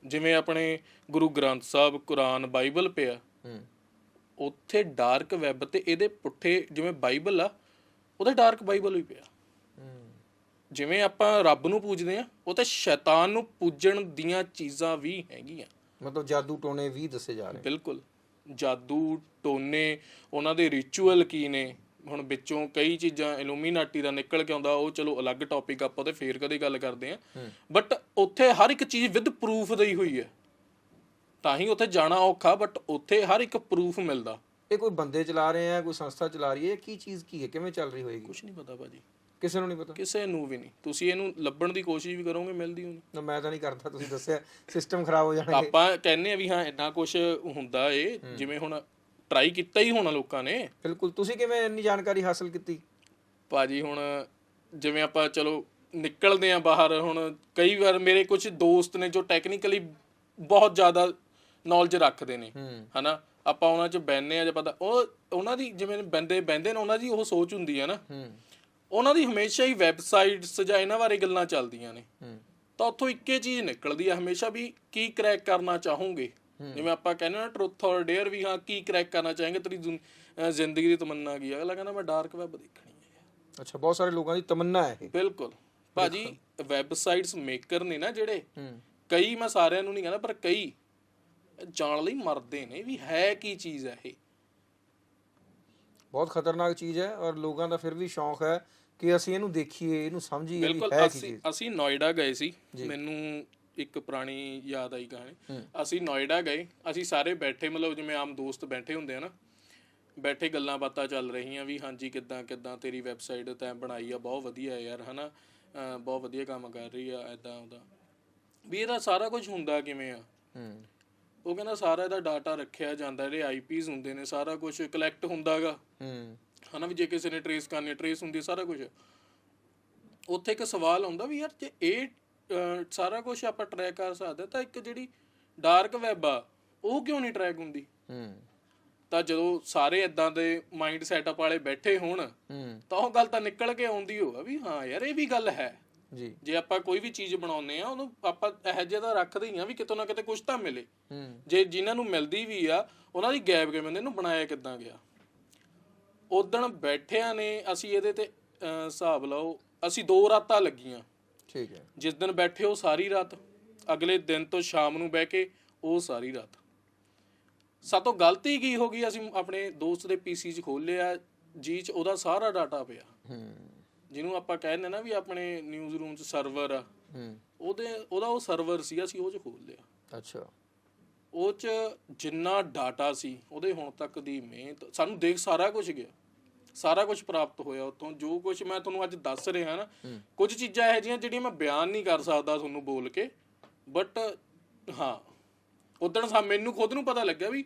ਜਿਵੇਂ ਆਪਣੇ ਗੁਰੂ ਗ੍ਰੰਥ ਸਾਹਿਬ ਕੁਰਾਨ ਬਾਈਬਲ ਪਿਆ। ਹੂੰ। ਉੱਥੇ ਡਾਰਕ ਵੈਬ ਤੇ ਇਹਦੇ ਪੁੱਠੇ ਜਿਵੇਂ ਬਾਈਬਲ ਆ ਉਹਦੇ ਡਾਰਕ ਬਾਈਬਲ ਵੀ ਪਿਆ। ਹੂੰ। ਜਿਵੇਂ ਆਪਾਂ ਰੱਬ ਨੂੰ ਪੂਜਦੇ ਆ ਉਹ ਤੇ ਸ਼ੈਤਾਨ ਨੂੰ ਪੂਜਣ ਦੀਆਂ ਚੀਜ਼ਾਂ ਵੀ ਹੈਗੀਆਂ। ਮਤਲਬ ਜਾਦੂ ਟੋਨੇ ਵੀ ਦੱਸੇ ਜਾ ਰਹੇ। ਬਿਲਕੁਲ। ਜਾਦੂ ਟੋਨੇ ਉਹਨਾਂ ਦੇ ਰਿਚੁਅਲ ਕੀ ਨੇ? ਹੁਣ ਵਿੱਚੋਂ ਕਈ ਚੀਜ਼ਾਂ ਇਲੂਮੀਨਾਟੀ ਦਾ ਨਿਕਲ ਕੇ ਆਉਂਦਾ ਉਹ ਚਲੋ ਅਲੱਗ ਟੌਪਿਕ ਆਪਾਂ ਉਹਦੇ ਫੇਰ ਕਦੇ ਗੱਲ ਕਰਦੇ ਆ ਬਟ ਉੱਥੇ ਹਰ ਇੱਕ ਚੀਜ਼ ਵਿਦ ਪ੍ਰੂਫ ਦਈ ਹੋਈ ਹੈ। ਤਾਂ ਹੀ ਉੱਥੇ ਜਾਣਾ ਔਖਾ ਬਟ ਉੱਥੇ ਹਰ ਇੱਕ ਪ੍ਰੂਫ ਮਿਲਦਾ। ਇਹ ਕੋਈ ਬੰਦੇ ਚਲਾ ਰਹੇ ਆ ਕੋਈ ਸੰਸਥਾ ਚਲਾ ਰਹੀ ਹੈ ਕੀ ਚੀਜ਼ ਕੀ ਹੈ? ਕਿਵੇਂ ਚੱਲ ਰਹੀ ਹੋਏਗੀ? ਕੁਝ ਨਹੀਂ ਪਤਾ ਭਾਜੀ। ਕਿਸੇ ਨੂੰ ਨਹੀਂ ਪਤਾ? ਕਿਸੇ ਨੂੰ ਵੀ ਨਹੀਂ। ਤੁਸੀਂ ਇਹਨੂੰ ਲੱਭਣ ਦੀ ਕੋਸ਼ਿਸ਼ ਵੀ ਕਰੋਗੇ ਮਿਲਦੀ ਹੋਣੀ। ਨਾ ਮੈਂ ਤਾਂ ਨਹੀਂ ਕਰਦਾ ਤੁਸੀਂ ਦੱਸਿਆ ਸਿਸਟਮ ਖਰਾਬ ਹੋ ਜਾਣਗੇ। ਆਪਾਂ ਕਹਿੰਨੇ ਆ ਵੀ ਹਾਂ ਇੰਨਾ ਕੁਝ ਹੁੰਦਾ ਏ ਜਿਵੇਂ ਹੁਣ ਟਰਾਈ ਕੀਤਾ ਹੀ ਹੋਣਾ ਲੋਕਾਂ ਨੇ। ਬਿਲਕੁਲ ਤੁਸੀਂ ਕਿਵੇਂ ਇੰਨੀ ਜਾਣਕਾਰੀ ਹਾਸਲ ਕੀਤੀ? ਭਾਜੀ ਹੁਣ ਜਿਵੇਂ ਆਪਾਂ ਚਲੋ ਨਿਕਲਦੇ ਆ ਬਾਹਰ ਹੁਣ ਕਈ ਵਾਰ ਮੇਰੇ ਕੁਝ ਦੋਸਤ ਨੇ ਜੋ ਟੈਕਨੀਕਲੀ ਬਹੁਤ ਜ਼ਿਆਦਾ ਨੌਲੇਜ ਰੱਖਦੇ ਨੇ ਹਨਾ? ਆਪਾਂ ਉਹਨਾਂ 'ਚ ਬੈੰਨੇ ਆ ਜਾਂ ਪਤਾ ਉਹ ਉਹਨਾਂ ਦੀ ਜਿਵੇਂ ਬੰਦੇ ਬੈੰਦੇ ਨੇ ਉਹਨਾਂ ਦੀ ਉਹ ਸੋਚ ਹੁੰਦੀ ਹੈ ਨਾ। ਹੂੰ। ਉਹਨਾਂ ਦੀ ਹਮੇਸ਼ਾ ਹੀ ਵੈਬਸਾਈਟਸ ਜਾਂ ਇਹਨਾਂ ਬਾਰੇ ਗੱਲਾਂ ਚੱਲਦੀਆਂ ਨੇ। ਤਾਂ ਉੱਥੋਂ ਇੱਕੇ ਚੀਜ਼ ਨਿਕਲਦੀ ਆ ਹਮੇਸ਼ਾ ਵੀ ਕੀ ਕ੍ਰੈਕ ਕਰਨਾ ਚਾਹੋਗੇ? ਜਿਵੇਂ ਆਪਾਂ ਕਹਿੰਦੇ ਨਾ ਟਰੁੱਥ ਔਰ ਡੇਅਰ ਵੀ ਹਾਂ ਕੀ ਕਰੈਕ ਕਰਨਾ ਚਾਹਾਂਗੇ ਤੇਰੀ ਜ਼ਿੰਦਗੀ ਦੀ ਤਮੰਨਾ ਕੀ ਹੈ? ਅਗਲਾ ਕਹਿੰਦਾ ਮੈਂ ਡਾਰਕ ਵੈਬ ਦੇਖਣੀ ਹੈ। ਅੱਛਾ ਬਹੁਤ ਸਾਰੇ ਲੋਕਾਂ ਦੀ ਤਮੰਨਾ ਹੈ ਇਹ। ਬਿਲਕੁਲ। ਭਾਜੀ ਵੈਬਸਾਈਟਸ ਮੇਕਰ ਨੇ ਨਾ ਜਿਹੜੇ ਕਈ ਮੈਂ ਸਾਰਿਆਂ ਨੂੰ ਨਹੀਂ ਕਹਿੰਦਾ ਪਰ ਕਈ ਜਾਣ ਲਈ ਮਰਦੇ ਨੇ ਵੀ ਹੈ ਕੀ ਚੀਜ਼ ਹੈ ਇਹ। ਬਹੁਤ ਖਤਰਨਾਕ ਚੀਜ਼ ਹੈ ਔਰ ਲੋਕਾਂ ਦਾ ਫਿਰ ਵੀ ਸ਼ੌਂਕ ਹੈ ਕਿ ਅਸੀਂ ਇਹਨੂੰ ਦੇਖੀਏ ਇਹਨੂੰ ਸਮਝੀਏ ਵੀ ਬਿਲਕੁਲ ਹੈ ਕੀ ਅਸੀਂ ਚੀਜ਼। ਅਸੀਂ ਨੋਇਡਾ ਗਏ ਸੀ। ਮੈਨੂੰ ਇੱਕ ਪੁਰਾਣੀ ਯਾਦ ਆਈ ਕਹਾਣੀ। ਅਸੀਂ ਨੋਇਡਾ ਗਏ ਅਸੀਂ ਸਾਰੇ ਬੈਠੇ ਮਤਲਬ ਜਿਵੇਂ ਆਮ ਦੋਸਤ ਬੈਠੇ ਹੁੰਦੇ ਆ ਨਾ ਬੈਠੇ ਗੱਲਾਂ ਬਾਤਾਂ ਚੱਲ ਰਹੀਆਂ ਵੀ ਹਾਂਜੀ ਕਿੱਦਾਂ ਕਿੱਦਾਂ ਤੇਰੀ ਵੈਬਸਾਈਟ ਤੈਂ ਬਣਾਈ ਆ ਬਹੁਤ ਵਧੀਆ ਯਾਰ ਹਨਾ ਬਹੁਤ ਵਧੀਆ ਕੰਮ ਕਰ ਰਹੀ ਆ ਐਦਾਂ ਉਹਦਾ ਵੀ ਇਹਦਾ ਸਾਰਾ ਕੁਝ ਹੁੰਦਾ ਕਿਵੇਂ ਆ? ਉਹ ਕਹਿੰਦਾ ਸਾਰਾ ਇਹਦਾ ਡਾਟਾ ਰੱਖਿਆ ਜਾਂਦਾ ਇਹਦੇ ਆਈਪੀਸ ਹੁੰਦੇ ਨੇ ਸਾਰਾ ਕੁਝ ਕਲੈਕਟ ਹੁੰਦਾਗਾ। ਹੂੰ। ਹਨਾ ਵੀ ਜੇ ਕਿਸੇ ਨੇ ਟਰੇਸ ਕਰਨੀ ਟਰੇਸ ਹੁੰਦੀ ਸਾਰਾ ਕੁਝ। ਉੱਥੇ ਇੱਕ ਸਵਾਲ ਆਉਂਦਾ ਵੀ ਯਾਰ ਜੇ ਇਹ ਸਾਰਾ ਕੁਝ ਆਪਾਂ ਟਰੈਕ ਕਰ ਸਕਦੇ ਤਾਂ ਇੱਕ ਜਿਹੜੀ ਡਾਰਕ ਵੈਬ ਆ ਉਹ ਕਿਉਂ ਨਹੀਂ ਟਰੈਕ ਹੁੰਦੀ? ਹੂੰ। ਤਾਂ ਜਦੋਂ ਸਾਰੇ ਇਦਾਂ ਦੇ ਮਾਈਂਡ ਸੈਟਅਪ ਵਾਲੇ ਬੈਠੇ ਹੋਣ ਹੂੰ। ਤਾਂ ਉਹ ਗੱਲ ਤਾਂ ਨਿਕਲ ਕੇ ਆਉਂਦੀ ਹੋਊਗਾ ਵੀ ਹਾਂ ਯਾਰ ਇਹ ਵੀ ਗੱਲ ਹੈ। ਜੀ। ਜੇ ਆਪਾਂ ਕੋਈ ਵੀ ਚੀਜ਼ ਬਣਾਉਂਦੇ ਆ ਉਹਨੂੰ ਆਪਾਂ ਇਹੋ ਜਿਹਾ ਤਾਂ ਰੱਖਦੇ ਹੀ ਆ ਵੀ ਕਿਤੋਂ ਨਾ ਕਿਤੇ ਕੁਝ ਤਾਂ ਮਿਲੇ। ਹੂੰ। ਜੇ ਜਿਨ੍ਹਾਂ ਨੂੰ ਮਿਲਦੀ ਵੀ ਆ ਉਹਨਾਂ ਦੀ ਗੈਪ ਕਿਵੇਂ ਨੇ ਇਹਨੂੰ ਬਣਾਇਆ ਕਿੱਦਾਂ ਗਿਆ? ਉਦਣ ਬੈਠਿਆਂ ਨੇ ਅਸੀਂ ਇਹਦੇ ਤੇ ਹਿਸਾਬ ਲਾਓ ਅਸੀਂ ਦੋ ਰਾਤਾਂ ਲੱਗੀਆਂ। ਠੀਕ ਹੈ। ਜਿਸ ਦਿਨ ਬੈਠੇ ਉਹ ਸਾਰੀ ਰਾਤ ਅਗਲੇ ਦਿਨ ਤੋਂ ਸ਼ਾਮ ਨੂੰ ਬਹਿ ਕੇ ਉਹ ਸਾਰੀ ਰਾਤ। ਸਾਤੋਂ ਗਲਤੀ ਕੀ ਹੋ ਗਈ? ਅਸੀਂ ਆਪਣੇ ਦੋਸਤ ਦੇ ਪੀਸੀ 'ਚ ਖੋਲਿਆ ਜੀ 'ਚ ਉਹਦਾ ਸਾਰਾ ਡਾਟਾ ਪਿਆ। ਹੂੰ। ਜਿਹਨੂੰ ਆਪਾਂ ਕਹਿੰਦੇ ਨਾ ਵੀ ਆਪਣੇ ਨਿਊਜ਼ ਰੂਮ 'ਚ ਸਰਵਰ ਆ ਹੂੰ। ਉਹਦੇ ਉਹਦਾ ਉਹ ਸਰਵਰ ਸੀ ਅਸੀਂ ਉਹ 'ਚ ਖੋਲ ਲਿਆ। ਅੱਛਾ। ਉਹ ਚ ਜਿੰਨਾ ਡਾਟਾ ਸੀ ਉਹਦੇ ਹੁਣ ਤੱਕ ਦੀ ਮਿਹਨਤ ਸਾਨੂੰ ਦੇਖ ਸਾਰਾ ਕੁਝ ਗਿਆ। ਸਾਰਾ ਕੁਝ ਪ੍ਰਾਪਤ ਹੋਇਆ ਉੱਥੋਂ ਜੋ ਕੁਝ ਮੈਂ ਤੁਹਾਨੂੰ ਅੱਜ ਦੱਸ ਰਿਹਾ ਨਾ ਕੁਝ ਚੀਜ਼ਾਂ ਇਹੋ ਜਿਹੀਆਂ ਜਿਹੜੀਆਂ ਮੈਂ ਬਿਆਨ ਨਹੀਂ ਕਰ ਸਕਦਾ ਤੁਹਾਨੂੰ ਬੋਲ ਕੇ ਬਟ ਹਾਂ ਉਦੋਂ ਸਾ ਮੈਨੂੰ ਖੁਦ ਨੂੰ ਪਤਾ ਲੱਗਿਆ ਵੀ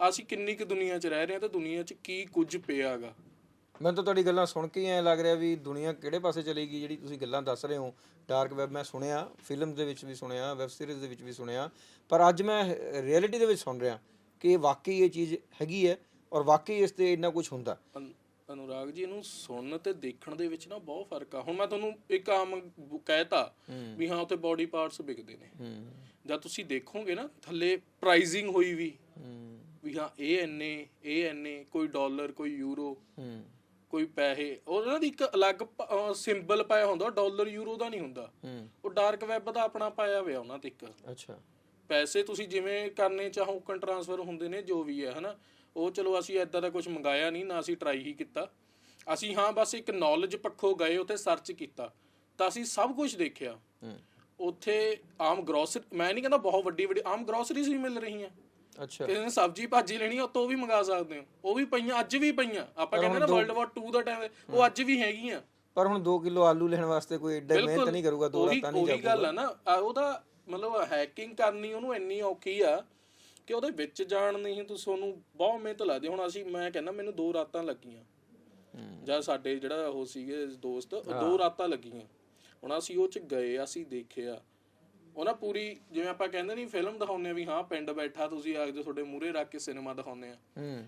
ਅਸੀਂ ਕਿੰਨੀ ਕੁ ਦੁਨੀਆ 'ਚ ਰਹਿ ਰਹੇ ਹਾਂ ਤੇ ਦੁਨੀਆ 'ਚ ਕੀ ਕੁਝ ਪਿਆਗਾ। ਮੈਨੂੰ ਤਾਂ ਤੁਹਾਡੀ ਗੱਲਾਂ ਸੁਣ ਕੇ ਐਂ ਲੱਗ ਰਿਹਾ ਵੀ ਦੁਨੀਆ ਕਿਹੜੇ ਪਾਸੇ ਚਲੇਗੀ ਜਿਹੜੀ ਤੁਸੀਂ ਗੱਲਾਂ ਦੱਸ ਰਹੇ ਹੋ। ਡਾਰਕ ਵੈਬ ਮੈਂ ਸੁਣਿਆ ਫਿਲਮ ਦੇ ਵਿੱਚ ਵੀ ਸੁਣਿਆ ਵੈਬ ਸੀਰੀਜ਼ ਦੇ ਵਿੱਚ ਵੀ ਸੁਣਿਆ ਪਰ ਅੱਜ ਮੈਂ ਰਿਐਲਿਟੀ ਦੇ ਵਿੱਚ ਸੁਣ ਰਿਹਾ ਕਿ ਵਾਕਈ ਇਹ ਚੀਜ਼ ਹੈਗੀ ਹੈ ਔਰ ਵਾਕਈ ਇਸ ਤੇ ਇੰਨਾ ਕੁਝ ਹੁੰਦਾ। ਅਨੁਰਾਗ ਜੀ ਇਹਨੂੰ ਸੁਣਨ ਤੇ ਦੇਖਣ ਦੇ ਵਿੱਚ ਨਾ ਬਹੁਤ ਫ਼ਰਕ ਆ। ਹੁਣ ਮੈਂ ਤੁਹਾਨੂੰ ਇੱਕ ਆਮ ਕਹਿਤਾ ਵੀ ਹਾਂ ਉੱਥੇ ਬਾਡੀ ਪਾਰਟਸ ਵਿਕਦੇ ਨੇ। ਜਦ ਤੁਸੀਂ ਦੇਖੋਗੇ ਨਾ ਥੱਲੇ ਪ੍ਰਾਈਸਿੰਗ ਹੋਈ ਵੀ ਵੀ ਹਾਂ ਇਹ ਇੰਨੇ ਇਹ ਇੰਨੇ ਕੋਈ ਡਾਲਰ ਕੋਈ ਯੂਰੋ ਕੋਈ ਪੈਸੇ ਉਹਨਾਂ ਦੀ ਇੱਕ ਅਲੱਗ ਸਿੰਬਲ ਪਾਇਆ ਹੁੰਦਾ ਡਾਲਰ ਯੂਰੋ ਦਾ ਨਹੀਂ ਹੁੰਦਾ। ਉਹ ਡਾਰਕ ਵੈਬ ਦਾ ਆਪਣਾ ਪਾਇਆ ਹੋਇਆ ਉਹਨਾਂ ਤੇ ਇੱਕ। ਅੱਛਾ। ਪੈਸੇ ਤੁਸੀਂ ਜਿਵੇਂ ਕਰਨੇ ਚਾਹੋ ਕਨ ਟ੍ਰਾਂਸਫਰ ਹੁੰਦੇ ਨੇ ਜੋ ਵੀ ਹੈ ਹਨਾ? ਉਹ ਚਲੋ ਅਸੀਂ ਐਦਾਂ ਦਾ ਕੁਝ ਮੰਗਾਇਆ ਨਹੀਂ ਨਾ ਅਸੀਂ ਟਰਾਈ ਹੀ ਕੀਤਾ। ਅਸੀਂ ਹਾਂ ਬਸ ਇੱਕ ਨੌਲੇਜ ਪੱਖੋਂ ਗਏ ਉੱਥੇ ਸਰਚ ਕੀਤਾ। ਤਾਂ ਅਸੀਂ ਸਭ ਕੁਝ ਦੇਖਿਆ। ਉੱਥੇ ਆਮ ਗਰੋਸਰੀ ਮੈਂ ਨਹੀਂ ਕਹਿੰਦਾ ਬਹੁਤ ਵੱਡੀ ਵੱਡੀ ਆਮ ਗਰੋਸਰੀਜ਼ ਵੀ ਮਿਲ ਰਹੀਆਂ। ਅੱਛਾ। ਕਿਸੇ ਨੇ ਸਬਜ਼ੀ ਭਾਜੀ ਲੈਣੀ ਉਹ ਤੋਂ ਵੀ ਮੰਗਾ ਸਕਦੇ ਹੋ। ਉਹ ਵੀ ਪਈਆਂ ਅੱਜ ਵੀ ਪਈਆਂ। ਆਪਾਂ ਕਹਿੰਦੇ ਨਾ ਵਰਲਡ ਵਾਰ 2 ਦਾ ਟਾਈਮ ਉਹ ਅੱਜ ਵੀ ਹੈਗੀਆਂ। ਪਰ ਹੁਣ 2 ਕਿਲੋ ਆਲੂ ਲੈਣ ਵਾਸਤੇ ਕੋਈ ਐਡਾ ਮਿਹਨਤ ਨਹੀਂ ਕਰੂਗਾ ਦੋ ਰਾਤਾਂ ਨਹੀਂ ਉਹੀ ਗੱਲ ਆ ਨਾ ਉਹਦਾ ਮਤਲਬ ਹੈਕਿੰਗ ਕਰਨੀ ਉਹਨੂੰ ਇੰਨੀ ਔਖੀ ਆ ਕਿ ਉਹਦੇ ਵਿੱਚ ਜਾਣ ਨਹੀਂ ਤੁਸੀਂ ਉਹਨੂੰ ਬਹੁਤ ਮਿਹਨਤ ਲੱਗਦੀ ਹੁਣ ਅਸੀਂ ਮੈਂ ਕਹਿੰਦਾ ਮੈਨੂੰ ਦੋ ਰਾਤਾਂ ਲੱਗੀਆਂ। ਜਾਂ ਸਾਡੇ ਜਿਹੜਾ ਉਹ ਸੀਗੇ ਦੋਸਤ ਉਹ ਦੋ ਰਾਤਾਂ ਲੱਗੀਆਂ। ਹੁਣ ਅਸੀਂ ਉਹ ਚ ਗਏ ਅਸੀਂ ਦੇਖਿਆ। ਉਹਨਾਂ ਪੂਰੀ ਜਿਵੇਂ ਆਪਾਂ ਕਹਿੰਦੇ ਨਹੀਂ ਫਿਲਮ ਦਿਖਾਉਂਦੇ ਆ ਵੀ ਹਾਂ ਪਿੰਡ ਬੈਠਾ ਤੁਸੀਂ ਆ ਕੇ ਤੁਹਾਡੇ ਮੂਹਰੇ ਰੱਖ ਕੇ ਸਿਨੇਮਾ ਦਿਖਾਉਂਦੇ ਆ। ਹੂੰ।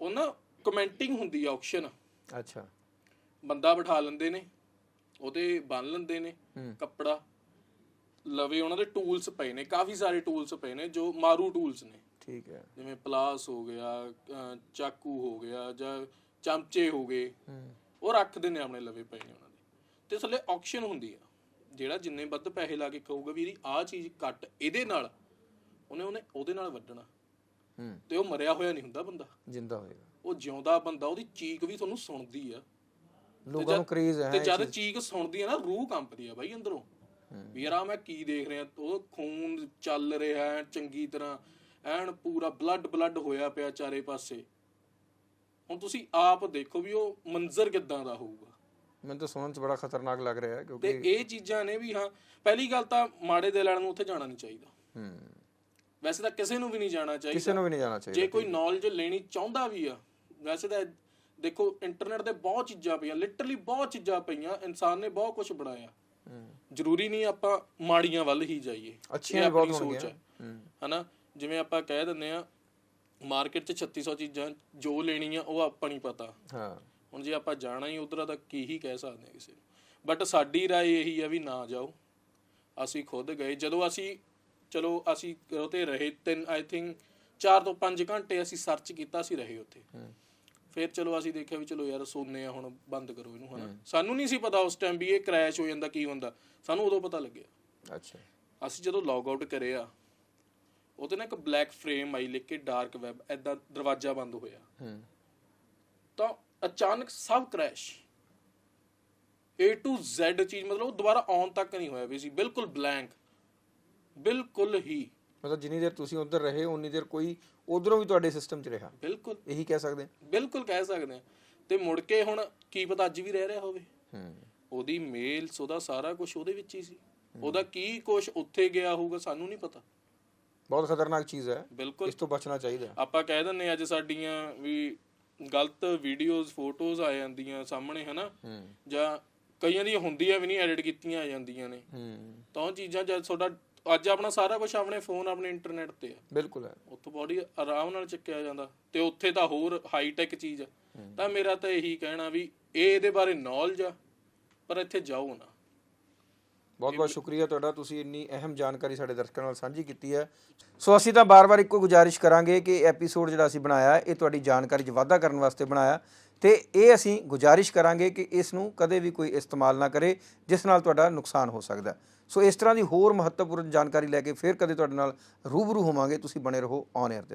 ਉਹਨਾਂ ਕਮੈਂਟਿੰਗ ਹੁੰਦੀ ਆ ਆਪਸ਼ਨ ਅੱਛਾ। ਬੰਦਾ ਬਿਠਾ ਲੈਂਦੇ ਨੇ ਉਹਦੇ ਬੰਨ ਲੈਂਦੇ ਨੇ ਕੱਪੜਾ। ਲਵੇ ਉਹਨਾਂ ਦੇ ਟੂਲਸ ਪਏ ਨੇ ਕਾਫੀ ਸਾਰੇ ਟੂਲਸ ਪਏ ਨੇ ਜੋ ਮਾਰੂ ਟੂਲਸ ਨੇ। ਠੀਕ ਹੈ। ਜਿਵੇਂ ਪਲਾਸ ਹੋ ਗਿਆ ਚਾਕੂ ਹੋ ਗਿਆ ਜਾਂ ਚਮਚੇ ਹੋ ਗਏ ਹੂੰ। ਉਹ ਰੱਖਦੇ ਨੇ ਆਪਣੇ ਲਵੇ ਪਏ ਨੇ ਉਹਨਾਂ ਦੇ। ਤੇ ਥੱਲੇ ਆਕਸ਼ਨ ਹੁੰਦੀ ਆ ਜਿਹੜਾ ਜਿੰਨੇ ਵੱਧ ਪੈਸੇ ਲਾ ਕੇ ਕਹੂਗਾ ਵੀ ਇਹਦੀ ਆਹ ਚੀਜ਼ ਕੱਟ ਇਹਦੇ ਨਾਲ ਉਹਨੇ ਉਹਨੇ ਉਹਦੇ ਨਾਲ ਵੱਢਣਾ। ਹੂੰ। ਤੇ ਉਹ ਮਰਿਆ ਹੋਇਆ ਨਹੀਂ ਹੁੰਦਾ ਬੰਦਾ। ਜਿੰਦਾ ਹੋਏਗਾ। ਉਹ ਜਿਉਂਦਾ ਬੰਦਾ ਉਹਦੀ ਚੀਕ ਵੀ ਤੁਹਾਨੂੰ ਸੁਣਦੀ ਆ। ਲੋਕਾਂ ਨੂੰ ਕ੍ਰੇਜ਼ ਹੈ ਤੇ ਜਦ ਚੀਕ ਸੁਣਦੀ ਆ ਨਾ ਰੂਹ ਕੰਪਦੀ ਆ ਬਾਈ ਅੰਦਰੋਂ। ਵੀ ਯਾਰ ਆ ਮੈਂ ਕੀ ਦੇਖ ਰਿਹਾ? ਉਹ ਖੂਨ ਚੱਲ ਰਿਹਾ ਹੈ ਚੰਗੀ ਤਰ੍ਹਾਂ। ਐਨ ਪੂਰਾ ਬਲੱਡ ਬਲੱਡ ਹੋਇਆ ਪਿਆ ਚਾਰੇ ਪਾਸੇ। ਹੁਣ ਤੁਸੀਂ ਆਪ ਦੇਖੋ ਵੀ ਉਹ ਮੰਜ਼ਰ ਕਿਦਾਂ ਦਾ ਹੋਊਗਾ। ਮੈਨੂੰ ਤਾਂ ਸੁਣਨ ਚ ਬੜਾ ਖਤਰਨਾਕ ਲੱਗ ਰਿਹਾ ਹੈ ਤੇ ਕਿਉਂਕਿ ਇਹ ਚੀਜ਼ਾਂ ਨੇ ਵੀ ਹਾਂ ਪਹਿਲੀ ਗੱਲ ਤਾਂ ਮਾੜੇ ਦਿਲ ਵਾਲਿਆਂ ਨੂੰ ਉੱਥੇ ਜਾਣਾ ਨਹੀਂ ਚਾਹੀਦਾ। ਹੂੰ। ਵੈਸੇ ਤਾਂ ਕਿਸੇ ਨੂੰ ਵੀ ਨਹੀਂ ਜਾਣਾ ਚਾਹੀਦਾ। ਕਿਸੇ ਨੂੰ ਵੀ ਨਹੀਂ ਜਾਣਾ ਚਾਹੀਦਾ ਜੇ ਕੋਈ ਨੌਲੇਜ ਲੈਣੀ ਚਾਹੁੰਦਾ ਵੀ ਆ ਵੈਸੇ ਤਾਂ ਦੇਖੋ ਇੰਟਰਨੈਟ ਤੇ ਬਹੁਤ ਚੀਜ਼ਾਂ ਪਈਆਂ ਲਿਟਰਲੀ ਬਹੁਤ ਚੀਜ਼ਾਂ ਪਈਆਂ ਇਨਸਾਨ ਨੇ ਬਹੁਤ ਕੁਝ ਬਣਾਇਆ। ਹੂੰ। ਜ਼ਰੂਰੀ ਨਹੀਂ ਆਪਾਂ ਮਾੜੀਆਂ ਵੱਲ ਹੀ ਜਾਈਏ ਅੱਛੀਆਂ ਇਹ ਵੀ ਬਹੁਤ ਆਪਣੀ ਹੋਣਗੀਆਂ ਸੋਚ ਹੈ ਹੂੰ ਹਨਾ ਜਿਵੇਂ ਆਪਾਂ ਕਹਿ ਦਿੰਦੇ ਆ ਮਾਰਕੀਟ 'ਚ 3600 ਚੀਜ਼ਾਂ ਜੋ ਲੈਣੀਆਂ ਉਹ ਆਪਾਂ ਨਹੀਂ ਪਤਾ ਹਾਂ ਹੁਣ ਜੇ ਆਪਾਂ ਜਾਣਾ ਹੀ ਉਧਰ ਤਾਂ ਕੀ ਹੀ ਕਹਿ ਸਕਦੇ ਆ ਕਿਸੇ ਨੂੰ ਬਟ ਸਾਡੀ رائے ਇਹੀ ਆ ਵੀ ਨਾ ਜਾਓ ਅਸੀਂ ਖੁਦ ਗਏ ਜਦੋਂ ਅਸੀਂ ਚਲੋ ਅਸੀਂ ਉਹ ਤੇ ਰਹੇ ਤਿੰਨ ਆਈ ਥਿੰਕ 4 ਤੋਂ 5 ਘੰਟੇ ਅਸੀਂ ਸਰਚ ਕੀਤਾ ਸੀ ਰਹੇ ਉੱਥੇ ਫਿਰ ਚਲੋ ਅਸੀਂ ਦੇਖਿਆ ਵੀ ਚਲੋ ਯਾਰ ਸੋਨੇ ਆ ਹੁਣ ਬੰਦ ਕਰੋ ਇਹਨੂੰ ਹਨਾ? ਸਾਨੂੰ ਨਹੀਂ ਸੀ ਪਤਾ ਉਸ ਟਾਈਮ ਵੀ ਇਹ ਕ੍ਰੈਸ਼ ਹੋ ਜਾਂਦਾ ਕੀ ਹੁੰਦਾ। ਸਾਨੂੰ ਉਦੋਂ ਪਤਾ ਲੱਗਿਆ। ਅੱਛਾ। ਅਸੀਂ ਜਦੋਂ ਲੌਗ ਆਊਟ ਕਰਿਆ ਉਹਦੇ ਨਾਲ ਇੱਕ ਬਲੈਕ ਫਰੇਮ ਆਈ ਲਿਖ ਕੇ ਡਾਰਕ ਵੈਬ ਐਦਾਂ ਦਰਵਾਜ਼ਾ ਬੰਦ ਹੋਇਆ। ਹੂੰ। ਤਾਂ ਅਚਾਨਕ ਸਭ ਕ੍ਰੈਸ਼ A to Z ਚੀਜ਼ ਮਤਲਬ ਉਹ ਦੁਬਾਰਾ ਆਨ ਤੱਕ ਨਹੀਂ ਹੋਇਆ ਵੀ ਸੀ ਬਿਲਕੁਲ ਬਲੈਂਕ ਬਿਲਕੁਲ ਹੀ। ਮਤਲਬ ਜਿੰਨੀ ਦੇਰ ਤੁਸੀਂ ਉੱਧਰ ਰਹੇ ਉਨੀ ਦੇਰ ਕੋਈ ਉਧਰੋਂ ਵੀ ਤੁਹਾਡੇ ਸਿਸਟਮ 'ਚ ਰਿਹਾ। ਬਿਲਕੁਲ। ਇਹੀ ਕਹਿ ਸਕਦੇ ਹਾਂ। ਬਿਲਕੁਲ ਕਹਿ ਸਕਦੇ ਆ ਤੇ ਮੁੜ ਕੇ ਹੁਣ ਕੀ ਪਤਾ ਅੱਜ ਵੀ ਰਹਿ ਰਿਹਾ ਹੋਵੇ। ਹੂੰ। ਉਹਦੀ ਮੇਲਸ ਉਹਦਾ ਸਾਰਾ ਕੁਝ ਉਹਦੇ ਵਿੱਚ ਹੀ ਸੀ। ਉਹਦਾ ਕੀ ਕੁਝ ਉੱਥੇ ਗਿਆ ਹੋਊਗਾ ਸਾਨੂੰ ਨਹੀਂ ਪਤਾ। ਬਹੁਤ ਖਤਰਨਾਕ ਚੀਜ਼ ਹੈ। ਬਿਲਕੁਲ। ਇਸ ਤੋਂ ਬਚਣਾ ਚਾਹੀਦਾ ਆਪਾਂ ਕਹਿ ਦਿੰਨੇ ਅੱਜ ਸਾਡੀਆਂ ਵੀ ਗਲਤ ਵੀਡੀਓਜ਼ ਫੋਟੋਜ਼ ਆ ਜਾਂਦੀਆਂ ਸਾਹਮਣੇ ਹਨਾ? ਹੂੰ। ਜਾਂ ਕਈਆਂ ਦੀਆਂ ਹੁੰਦੀਆਂ ਵੀ ਨਹੀਂ ਐਡਿਟ ਕੀਤੀਆਂ ਆ ਜਾਂਦੀਆਂ ਨੇ। ਹੂੰ। ਤਾਂ ਉਹ ਚੀਜ਼ਾਂ ਜਦ ਤੁਹਾਡਾ ਅੱਜ ਆਪਣਾ ਸਾਰਾ ਕੁਝ ਆਪਣੇ ਫੋਨ ਆਪਣੇ ਇੰਟਰਨੈਟ ਤੇ ਆ। ਬਿਲਕੁਲ ਹੈ। ਉੱਥੋਂ ਬੋਡੀ ਆਰਾਮ ਨਾਲ ਚੱਕਿਆ ਜਾਂਦਾ। ਤੇ ਉੱਥੇ ਤਾਂ ਹੋਰ ਹਾਈ ਟੈਕ ਚੀਜ਼ ਆ। ਤਾਂ ਮੇਰਾ ਤਾਂ ਇਹੀ ਕਹਿਣਾ ਵੀ ਇਹ ਇਹਦੇ ਬਾਰੇ ਨੌਲੇਜ ਆ ਪਰ ਇੱਥੇ ਜਾਓ ਨਾ। ਬਹੁਤ ਬਹੁਤ ਸ਼ੁਕਰੀਆ ਤੁਹਾਡਾ ਤੁਸੀਂ ਇੰਨੀ ਅਹਿਮ ਜਾਣਕਾਰੀ ਸਾਡੇ ਦਰਸ਼ਕਾਂ ਨਾਲ ਸਾਂਝੀ ਕੀਤੀ ਹੈ। ਸੋ ਅਸੀਂ ਤਾਂ ਬਾਰ-ਬਾਰ ਇੱਕੋ ਗੁਜ਼ਾਰਿਸ਼ ਕਰਾਂਗੇ ਕਿ ਐਪੀਸੋਡ ਜਿਹੜਾ ਅਸੀਂ ਬਣਾਇਆ ਇਹ ਤੁਹਾਡੀ ਜਾਣਕਾਰੀ 'ਚ ਵਾਧਾ ਕਰਨ ਵਾਸਤੇ ਬਣਾਇਆ। ਤੇ ਇਹ ਅਸੀਂ ਗੁਜ਼ਾਰਿਸ਼ ਕਰਾਂਗੇ ਕਿ ਇਸ ਨੂੰ ਕਦੇ ਵੀ ਕੋਈ ਇਸਤੇਮਾਲ ਨਾ ਕਰੇ ਜਿਸ ਨਾਲ ਤੁਹਾਡਾ ਨੁਕਸਾਨ ਹੋ ਸਕਦਾ। ਹੈ। ਸੋ ਇਸ ਤਰ੍ਹਾਂ ਦੀ ਹੋਰ ਮਹੱਤਵਪੂਰਨ ਜਾਣਕਾਰੀ ਲੈ ਕੇ ਫਿਰ ਕਦੇ ਤੁਹਾਡੇ ਨਾਲ ਰੂਬਰੂ ਹੋਵਾਂਗੇ। ਤੁਸੀਂ ਬਣੇ ਰਹੋ ਔਨ 에ਅਰ ਦੇ